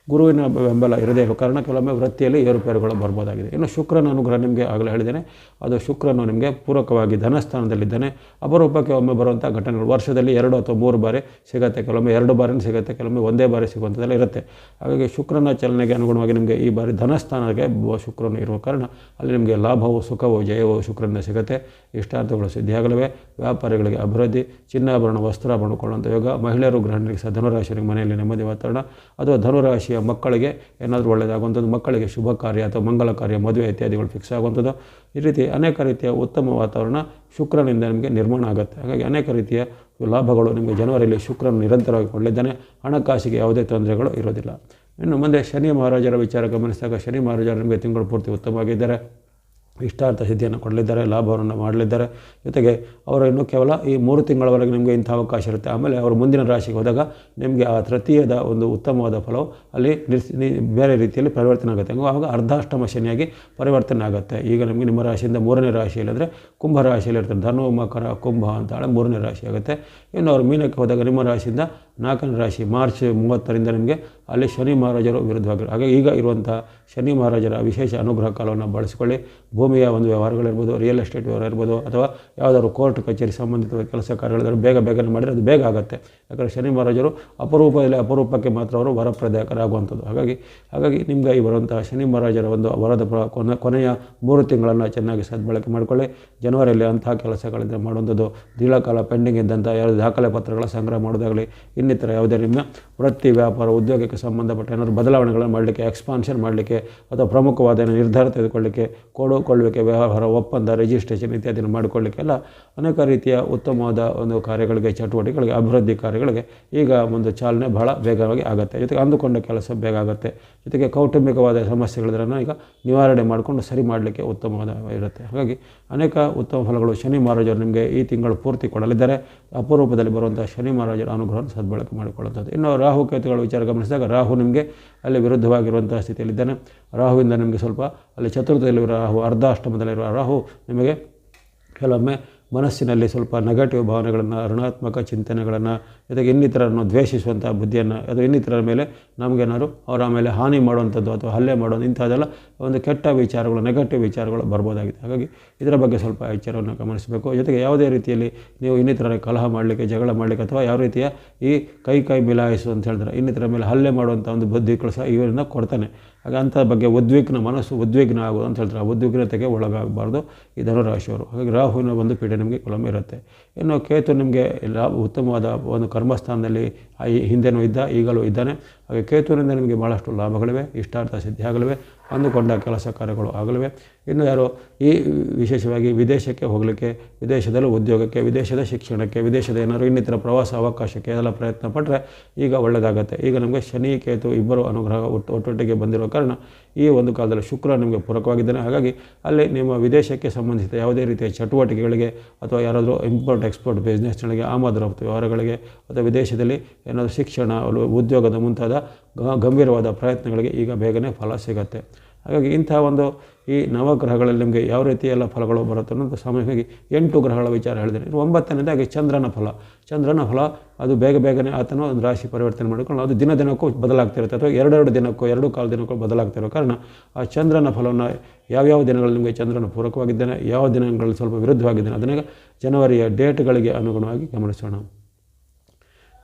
ಗುರುವಿನ ಬೆಂಬಲ ಇರದೇ ಇರೋ ಕಾರಣ ಕೆಲವೊಮ್ಮೆ ವೃತ್ತಿಯಲ್ಲಿ ಏರುಪೇರುಗಳು ಬರ್ಬೋದಾಗಿದೆ. ಇನ್ನು ಶುಕ್ರನ ಅನುಗ್ರಹ ನಿಮಗೆ ಆಗಲೇ ಹೇಳಿದ್ದೇನೆ. ಅದು ಶುಕ್ರನು ನಿಮಗೆ ಪೂರಕವಾಗಿ ಧನಸ್ಥಾನದಲ್ಲಿದ್ದಾನೆ. ಅಪರೂಪಕ್ಕೆ ಒಮ್ಮೆ ಬರುವಂಥ ಘಟನೆಗಳು ವರ್ಷದಲ್ಲಿ ಎರಡು ಅಥವಾ ಮೂರು ಬಾರಿ ಸಿಗುತ್ತೆ. ಕೆಲವೊಮ್ಮೆ ಎರಡು ಬಾರಿನೂ ಸಿಗುತ್ತೆ, ಕೆಲವೊಮ್ಮೆ ಒಂದೇ ಬಾರಿ ಸಿಗುವಂಥದ್ದೆಲ್ಲ ಇರುತ್ತೆ. ಹಾಗಾಗಿ ಶುಕ್ರನ ಚಲನೆಗೆ ಅನುಗುಣವಾಗಿ ನಿಮಗೆ ಈ ಬಾರಿ ಧನಸ್ಥಾನಕ್ಕೆ ಶುಕ್ರನು ಇರುವ ಕಾರಣ ಅಲ್ಲಿ ನಿಮಗೆ ಲಾಭವೋ, ಸುಖವೋ, ಜಯವೋ ಶುಕ್ರನಿಂದ ಸಿಗುತ್ತೆ. ಇಷ್ಟಾರ್ಥಗಳು ಸಿದ್ಧಿಯಾಗಲಿವೆ. ವ್ಯಾಪಾರಿಗಳಿಗೆ ಅಭಿವೃದ್ಧಿ, ಚಿನ್ನಾಭರಣ ವಸ್ತ್ರಾಭರಣ ಕೊಳ್ಳುವಂಥ ಯೋಗ, ಮಹಿಳೆಯರು ಗೃಹಿಣಿಗೆ ಸಹ ಧನುರಾಶಿಯವರಿಗೆ ಮನೆಯಲ್ಲಿ ನೆಮ್ಮದಿ ವಾತಾವರಣ. ಅಥವಾ ಧನುರಾಶಿಯ ಮಕ್ಕಳಿಗೆ ಏನಾದರೂ ಒಳ್ಳೆಯದಾಗುವಂಥದ್ದು ಮಕ್ಕಳಿಗೆ ಶುಭ ಕಾರ್ಯ ಅಥವಾ ಮಂಗಳ ಕಾರ್ಯ, ಮದುವೆ ಇತ್ಯಾದಿಗಳು ಫಿಕ್ಸ್ ಆಗುವಂಥದ್ದು. ಈ ರೀತಿ ಅನೇಕ ರೀತಿಯ ಉತ್ತಮ ವಾತಾವರಣ ಶುಕ್ರನಿಂದ ನಿಮಗೆ ನಿರ್ಮಾಣ ಆಗುತ್ತೆ. ಹಾಗಾಗಿ ಅನೇಕ ರೀತಿಯ ಲಾಭಗಳು ನಿಮಗೆ ಜನವರಿಯಲ್ಲಿ ಶುಕ್ರನು ನಿರಂತರವಾಗಿ ಕೊಳ್ಳಿದ್ದಾನೆ ಹಣಕಾಸಿಗೆ ಯಾವುದೇ ತೊಂದರೆಗಳು ಇರೋದಿಲ್ಲ. ಇನ್ನು ಮುಂದೆ ಶನಿ ಮಹಾರಾಜರ ವಿಚಾರ ಗಮನಿಸಿದಾಗ ಶನಿ ಮಹಾರಾಜರು ನಿಮಗೆ ತಿಂಗಳು ಪೂರ್ತಿ ಉತ್ತಮವಾಗಿದ್ದಾರೆ. ಇಷ್ಟಾರ್ಥ ಸಿದ್ಧಿಯನ್ನು ಕೊಡಲಿದ್ದಾರೆ, ಲಾಭವನ್ನು ಮಾಡಲಿದ್ದಾರೆ. ಜೊತೆಗೆ ಅವರು ಇನ್ನೂ ಕೇವಲ ಈ ಮೂರು ತಿಂಗಳವರೆಗೆ ನಿಮಗೆ ಇಂಥ ಅವಕಾಶ ಇರುತ್ತೆ. ಆಮೇಲೆ ಅವರು ಮುಂದಿನ ರಾಶಿಗೆ ಹೋದಾಗ ನಿಮಗೆ ಆ ತೃತೀಯದ ಒಂದು ಉತ್ತಮವಾದ ಫಲವು ಅಲ್ಲಿ ಬೇರೆ ರೀತಿಯಲ್ಲಿ ಪರಿವರ್ತನೆ ಆಗುತ್ತೆ. ಹಂಗೆ ಆವಾಗ ಅರ್ಧಾಷ್ಟಮ ಶನಿಯಾಗಿ ಪರಿವರ್ತನೆ ಆಗುತ್ತೆ. ಈಗ ನಿಮಗೆ ನಿಮ್ಮ ರಾಶಿಯಿಂದ ಮೂರನೇ ರಾಶಿಯಲ್ಲಿ ಅಂದರೆ ಕುಂಭ ರಾಶಿಯಲ್ಲಿ ಇರ್ತಾರೆ ಧನು, ಮಕರ, ಕುಂಭ ಅಂತ ಹೇಳಿ ಮೂರನೇ ರಾಶಿ ಆಗುತ್ತೆ ಇನ್ನು ಅವರು ಮೀನಕ್ಕೆ ಹೋದಾಗ ನಿಮ್ಮ ರಾಶಿಯಿಂದ ನಾಲ್ಕನೇ ರಾಶಿ ಮಾರ್ಚ್ ಮೂವತ್ತರಿಂದ ನಿಮಗೆ ಅಲ್ಲಿ ಶನಿ ಮಹಾರಾಜರು ವಿರುದ್ಧವಾಗಿರು ಹಾಗೆ ಈಗ ಇರುವಂಥ ಶನಿ ಮಹಾರಾಜರ ವಿಶೇಷ ಅನುಗ್ರಹ ಕಾಲವನ್ನು ಬಳಸಿಕೊಳ್ಳಿ. ಭೂಮಿಯ ಒಂದು ವ್ಯವಹಾರಗಳಿರ್ಬೋದು ರಿಯಲ್ ಎಸ್ಟೇಟ್ ವ್ಯವಹಾರ ಇರ್ಬೋದು, ಅಥವಾ ಯಾವುದಾದ್ರು ಕೋರ್ಟ್ ಕಚೇರಿ ಸಂಬಂಧಿತ ಕೆಲಸ ಕಾರ್ಯಗಳಿದ್ದರೂ ಬೇಗ ಬೇಗನೆ ಮಾಡಿದರೆ ಅದು ಬೇಗ ಆಗುತ್ತೆ. ಯಾಕಂದರೆ ಶನಿ ಮಹಾರಾಜರು ಅಪರೂಪದಲ್ಲಿ ಅಪರೂಪಕ್ಕೆ ಮಾತ್ರ ಅವರು ವರಪ್ರದಾಯಕರಾಗುವಂಥದ್ದು. ಹಾಗಾಗಿ ಹಾಗಾಗಿ ನಿಮಗೆ ಈ ಬರುವಂಥ ಶನಿ ಮಹಾರಾಜರ ಒಂದು ವರದ ಕೊನೆಯ ಮೂರು ತಿಂಗಳನ್ನು ಚೆನ್ನಾಗಿ ಸದ್ಬಳಕೆ ಮಾಡಿಕೊಳ್ಳಿ. ಜನವರಿಯಲ್ಲಿ ಅಂತಹ ಕೆಲಸಗಳಿಂದ ಮಾಡುವಂಥದ್ದು, ದೀರ್ಘಕಾಲ ಪೆಂಡಿಂಗ್ ಇದ್ದಂಥ, ಯಾವುದೇ ದಾಖಲೆ ಪತ್ರಗಳ ಸಂಗ್ರಹ ಮಾಡೋದಾಗಲಿ ಇನ್ನಿತರ ಯಾವುದೇ ನಿಮ್ಮ ವೃತ್ತಿ, ವ್ಯಾಪಾರ, ಉದ್ಯೋಗಕ್ಕೆ ಸಂಬಂಧಪಟ್ಟ ಏನಾದರೂ ಬದಲಾವಣೆಗಳನ್ನು ಮಾಡಲಿಕ್ಕೆ ಎಕ್ಸ್ಪಾನ್ಷನ್ ಮಾಡಲಿಕ್ಕೆ ಅಥವಾ ಪ್ರಮುಖವಾದ ಏನೋ ನಿರ್ಧಾರ ತೆಗೆದುಕೊಳ್ಳಿಕ್ಕೆ, ಕೊಡುಕೊಳ್ಳುವಿಕೆ, ವ್ಯವಹಾರ, ಒಪ್ಪಂದ ರಿಜಿಸ್ಟ್ರೇಷನ್ ಇತ್ಯಾದಿನ ಮಾಡಿಕೊಳ್ಳಿಕ್ಕೆಲ್ಲ ಅನೇಕ ರೀತಿಯ ಉತ್ತಮವಾದ ಒಂದು ಕಾರ್ಯಗಳಿಗೆ, ಚಟುವಟಿಕೆಗಳಿಗೆ, ಅಭಿವೃದ್ಧಿ ಕಾರ್ಯಗಳಿಗೆ ಈಗ ಒಂದು ಚಾಲನೆ ಬಹಳ ಬೇಗವಾಗಿ ಆಗುತ್ತೆ. ಜೊತೆಗೆ ಅಂದುಕೊಂಡ ಕೆಲಸ ಬೇಗ ಆಗುತ್ತೆ. ಜೊತೆಗೆ ಕೌಟುಂಬಿಕವಾದ ಸಮಸ್ಯೆಗಳಿದ್ರನ್ನು ಈಗ ನಿವಾರಣೆ ಮಾಡಿಕೊಂಡು ಸರಿ ಮಾಡಲಿಕ್ಕೆ ಉತ್ತಮವಾದ ಇರುತ್ತೆ. ಹಾಗಾಗಿ ಅನೇಕ ಉತ್ತಮ ಫಲಗಳು ಶನಿ ಮಹಾರಾಜರು ನಿಮಗೆ ಈ ತಿಂಗಳು ಪೂರ್ತಿ ಕೊಡಲಿದ್ದಾರೆ. ಅಪರೂಪದಲ್ಲಿ ಬರುವಂಥ ಶನಿ ಮಹಾರಾಜರ ಅನುಗ್ರಹವನ್ನು ಸದ್ಬಳಕೆ ಮಾಡಿಕೊಳ್ಳುವಂಥದ್ದು ಇನ್ನು ರಾಹು ಕೇತುಗಳ ವಿಚಾರ ಗಮನಿಸಿದಾಗ ರಾಹು ನಿಮಗೆ ಅಲ್ಲಿ ವಿರುದ್ಧವಾಗಿರುವಂಥ ಸ್ಥಿತಿಯಲ್ಲಿದ್ದಾನೆ. ರಾಹುವಿಂದ ನಿಮಗೆ ಸ್ವಲ್ಪ ಅಲ್ಲಿ ಚತುರ್ಥದಲ್ಲಿರುವ ರಾಹು ಅರ್ಧ ಅಷ್ಟಮದಲ್ಲಿರುವ ರಾಹು ನಿಮಗೆ ಕೆಲವೊಮ್ಮೆ ಮನಸ್ಸಿನಲ್ಲಿ ಸ್ವಲ್ಪ ನೆಗೆಟಿವ್ ಭಾವನೆಗಳನ್ನು, ಋಣಾತ್ಮಕ ಚಿಂತನೆಗಳನ್ನು, ಜೊತೆಗೆ ಇನ್ನಿತರನ್ನು ದ್ವೇಷಿಸುವಂಥ ಬುದ್ಧಿಯನ್ನು ಅದು ಇನ್ನಿತರರ ಮೇಲೆ ನಮಗೇನಾದ್ರು ಅವರ ಮೇಲೆ ಹಾನಿ ಮಾಡುವಂಥದ್ದು ಅಥವಾ ಹಲ್ಲೆ ಮಾಡೋದು ಇಂಥದ್ದೆಲ್ಲ ಒಂದು ಕೆಟ್ಟ ವಿಚಾರಗಳು ನೆಗೆಟಿವ್ ವಿಚಾರಗಳು ಬರ್ಬೋದಾಗಿದೆ. ಹಾಗಾಗಿ ಇದರ ಬಗ್ಗೆ ಸ್ವಲ್ಪ ಎಚ್ಚರವನ್ನು ಗಮನಿಸಬೇಕು. ಜೊತೆಗೆ ಯಾವುದೇ ರೀತಿಯಲ್ಲಿ ನೀವು ಇನ್ನಿತರ ಕಲಹ ಮಾಡಲಿಕ್ಕೆ, ಜಗಳ ಮಾಡಲಿಕ್ಕೆ ಅಥವಾ ಯಾವ ರೀತಿಯ ಈ ಕೈ ಕೈ ಮಿಲಾಯಿಸು ಅಂತ ಹೇಳಿದ್ರೆ ಇನ್ನಿತರ ಮೇಲೆ ಹಲ್ಲೆ ಮಾಡುವಂಥ ಒಂದು ಬುದ್ಧಿ ಸಹ ಇವರಿಂದ ಕೊಡ್ತಾನೆ. ಹಾಗೆ ಬಗ್ಗೆ ಉದ್ವಿಗ್ನ ಮನಸ್ಸು ಉದ್ವಿಗ್ನ ಆಗೋದು ಅಂತ ಹೇಳ್ತಾರೆ. ಆ ಉದ್ವಿಗ್ನತೆಗೆ ಒಳಗಾಗಬಾರ್ದು ಈ ಧನುರಾಶಿಯವರು ಹಾಗಾಗಿ ರಾಹುವಿನ ಒಂದು ಪೀಡೆ ನಿಮಗೆ ಕೆಲವೊಮ್ಮೆ ಇರುತ್ತೆ. ಇನ್ನು ಕೇತು ನಿಮಗೆ ಲಾಭ ಉತ್ತಮವಾದ ಒಂದು ಕರ್ಮಸ್ಥಾನದಲ್ಲಿ ಹಿಂದೆನೂ ಇದ್ದ, ಈಗಲೂ ಇದ್ದಾನೆ. ಹಾಗೆ ಕೇತುವಿನಿಂದ ನಿಮಗೆ ಭಾಳಷ್ಟು ಲಾಭಗಳಿವೆ, ಇಷ್ಟಾರ್ಥ ಸಿದ್ಧಿಯಾಗಲಿವೆ, ಅಂದುಕೊಂಡ ಕೆಲಸ ಕಾರ್ಯಗಳು ಆಗಲಿವೆ. ಇನ್ನು ಯಾರು ಈ ವಿಶೇಷವಾಗಿ ವಿದೇಶಕ್ಕೆ ಹೋಗಲಿಕ್ಕೆ, ವಿದೇಶದಲ್ಲೂ ಉದ್ಯೋಗಕ್ಕೆ, ವಿದೇಶದ ಶಿಕ್ಷಣಕ್ಕೆ, ವಿದೇಶದ ಏನಾದರೂ ಇನ್ನಿತರ ಪ್ರವಾಸ ಅವಕಾಶಕ್ಕೆ ಎಲ್ಲ ಪ್ರಯತ್ನ ಪಟ್ಟರೆ ಈಗ ಒಳ್ಳೆಯದಾಗತ್ತೆ ಈಗ ನಮಗೆ ಶನಿ, ಕೇತು ಇಬ್ಬರು ಅನುಗ್ರಹ ಒಟ್ಟು, ಒಟ್ಟೊಟ್ಟಿಗೆ ಬಂದಿರೋ ಕಾರಣ ಈ ಒಂದು ಕಾಲದಲ್ಲಿ ಶುಕ್ರ ನಿಮಗೆ ಪೂರಕವಾಗಿದ್ದಾನೆ. ಹಾಗಾಗಿ ಅಲ್ಲಿ ನಿಮ್ಮ ವಿದೇಶಕ್ಕೆ ಸಂಬಂಧಿಸಿದ ಯಾವುದೇ ರೀತಿಯ ಚಟುವಟಿಕೆಗಳಿಗೆ ಅಥವಾ ಯಾರಾದರೂ ಇಂಪೋರ್ಟ್ ಎಕ್ಸ್ಪೋರ್ಟ್ ಬಿಸ್ನೆಸ್ಗಳಿಗೆ ಆಮದು ರಫ್ತು ವ್ಯವಹಾರಗಳಿಗೆ ಅಥವಾ ವಿದೇಶದಲ್ಲಿ ಏನಾದರೂ ಶಿಕ್ಷಣ, ಉದ್ಯೋಗದ ಮುಂತಾದ ಗಂಭೀರವಾದ ಪ್ರಯತ್ನಗಳಿಗೆ ಈಗ ಬೇಗನೆ ಫಲ ಸಿಗತ್ತೆ. ಹಾಗಾಗಿ ಇಂಥ ಒಂದು ಈ ನವಗ್ರಹಗಳಲ್ಲಿ ನಿಮಗೆ ಯಾವ ರೀತಿ ಎಲ್ಲ ಫಲಗಳು ಬರುತ್ತೆ ಅನ್ನೋದು ಸಾಮಾನ್ಯವಾಗಿ ಎಂಟು ಗ್ರಹಗಳ ವಿಚಾರ ಹೇಳಿದ್ದೇನೆ. ಒಂಬತ್ತನೇದಾಗಿ ಚಂದ್ರನ ಫಲ. ಚಂದ್ರನ ಫಲ, ಅದು ಬೇಗ ಬೇಗನೆ ಆತನು ಒಂದು ರಾಶಿ ಪರಿವರ್ತನೆ ಮಾಡಿಕೊಂಡು ಅದು ದಿನ ದಿನಕ್ಕೂ ಬದಲಾಗ್ತಿರುತ್ತೆ. ಅಥವಾ ಎರಡೆರಡು ದಿನಕ್ಕೂ, ಎರಡು ಕಾಲ ದಿನಕ್ಕೂ ಬದಲಾಗ್ತಿರೋ ಕಾರಣ ಆ ಚಂದ್ರನ ಫಲವನ್ನು ಯಾವ್ಯಾವ ದಿನಗಳಲ್ಲಿ ನಿಮಗೆ ಚಂದ್ರನ ಪೂರಕವಾಗಿದ್ದಾನೆ, ಯಾವ ದಿನಗಳಲ್ಲಿ ಸ್ವಲ್ಪ ವಿರುದ್ಧವಾಗಿದ್ದಾನೆ ಅದನ್ನ ಜನವರಿಯ ಡೇಟ್ಗಳಿಗೆ ಅನುಗುಣವಾಗಿ ಗಮನಿಸೋಣ.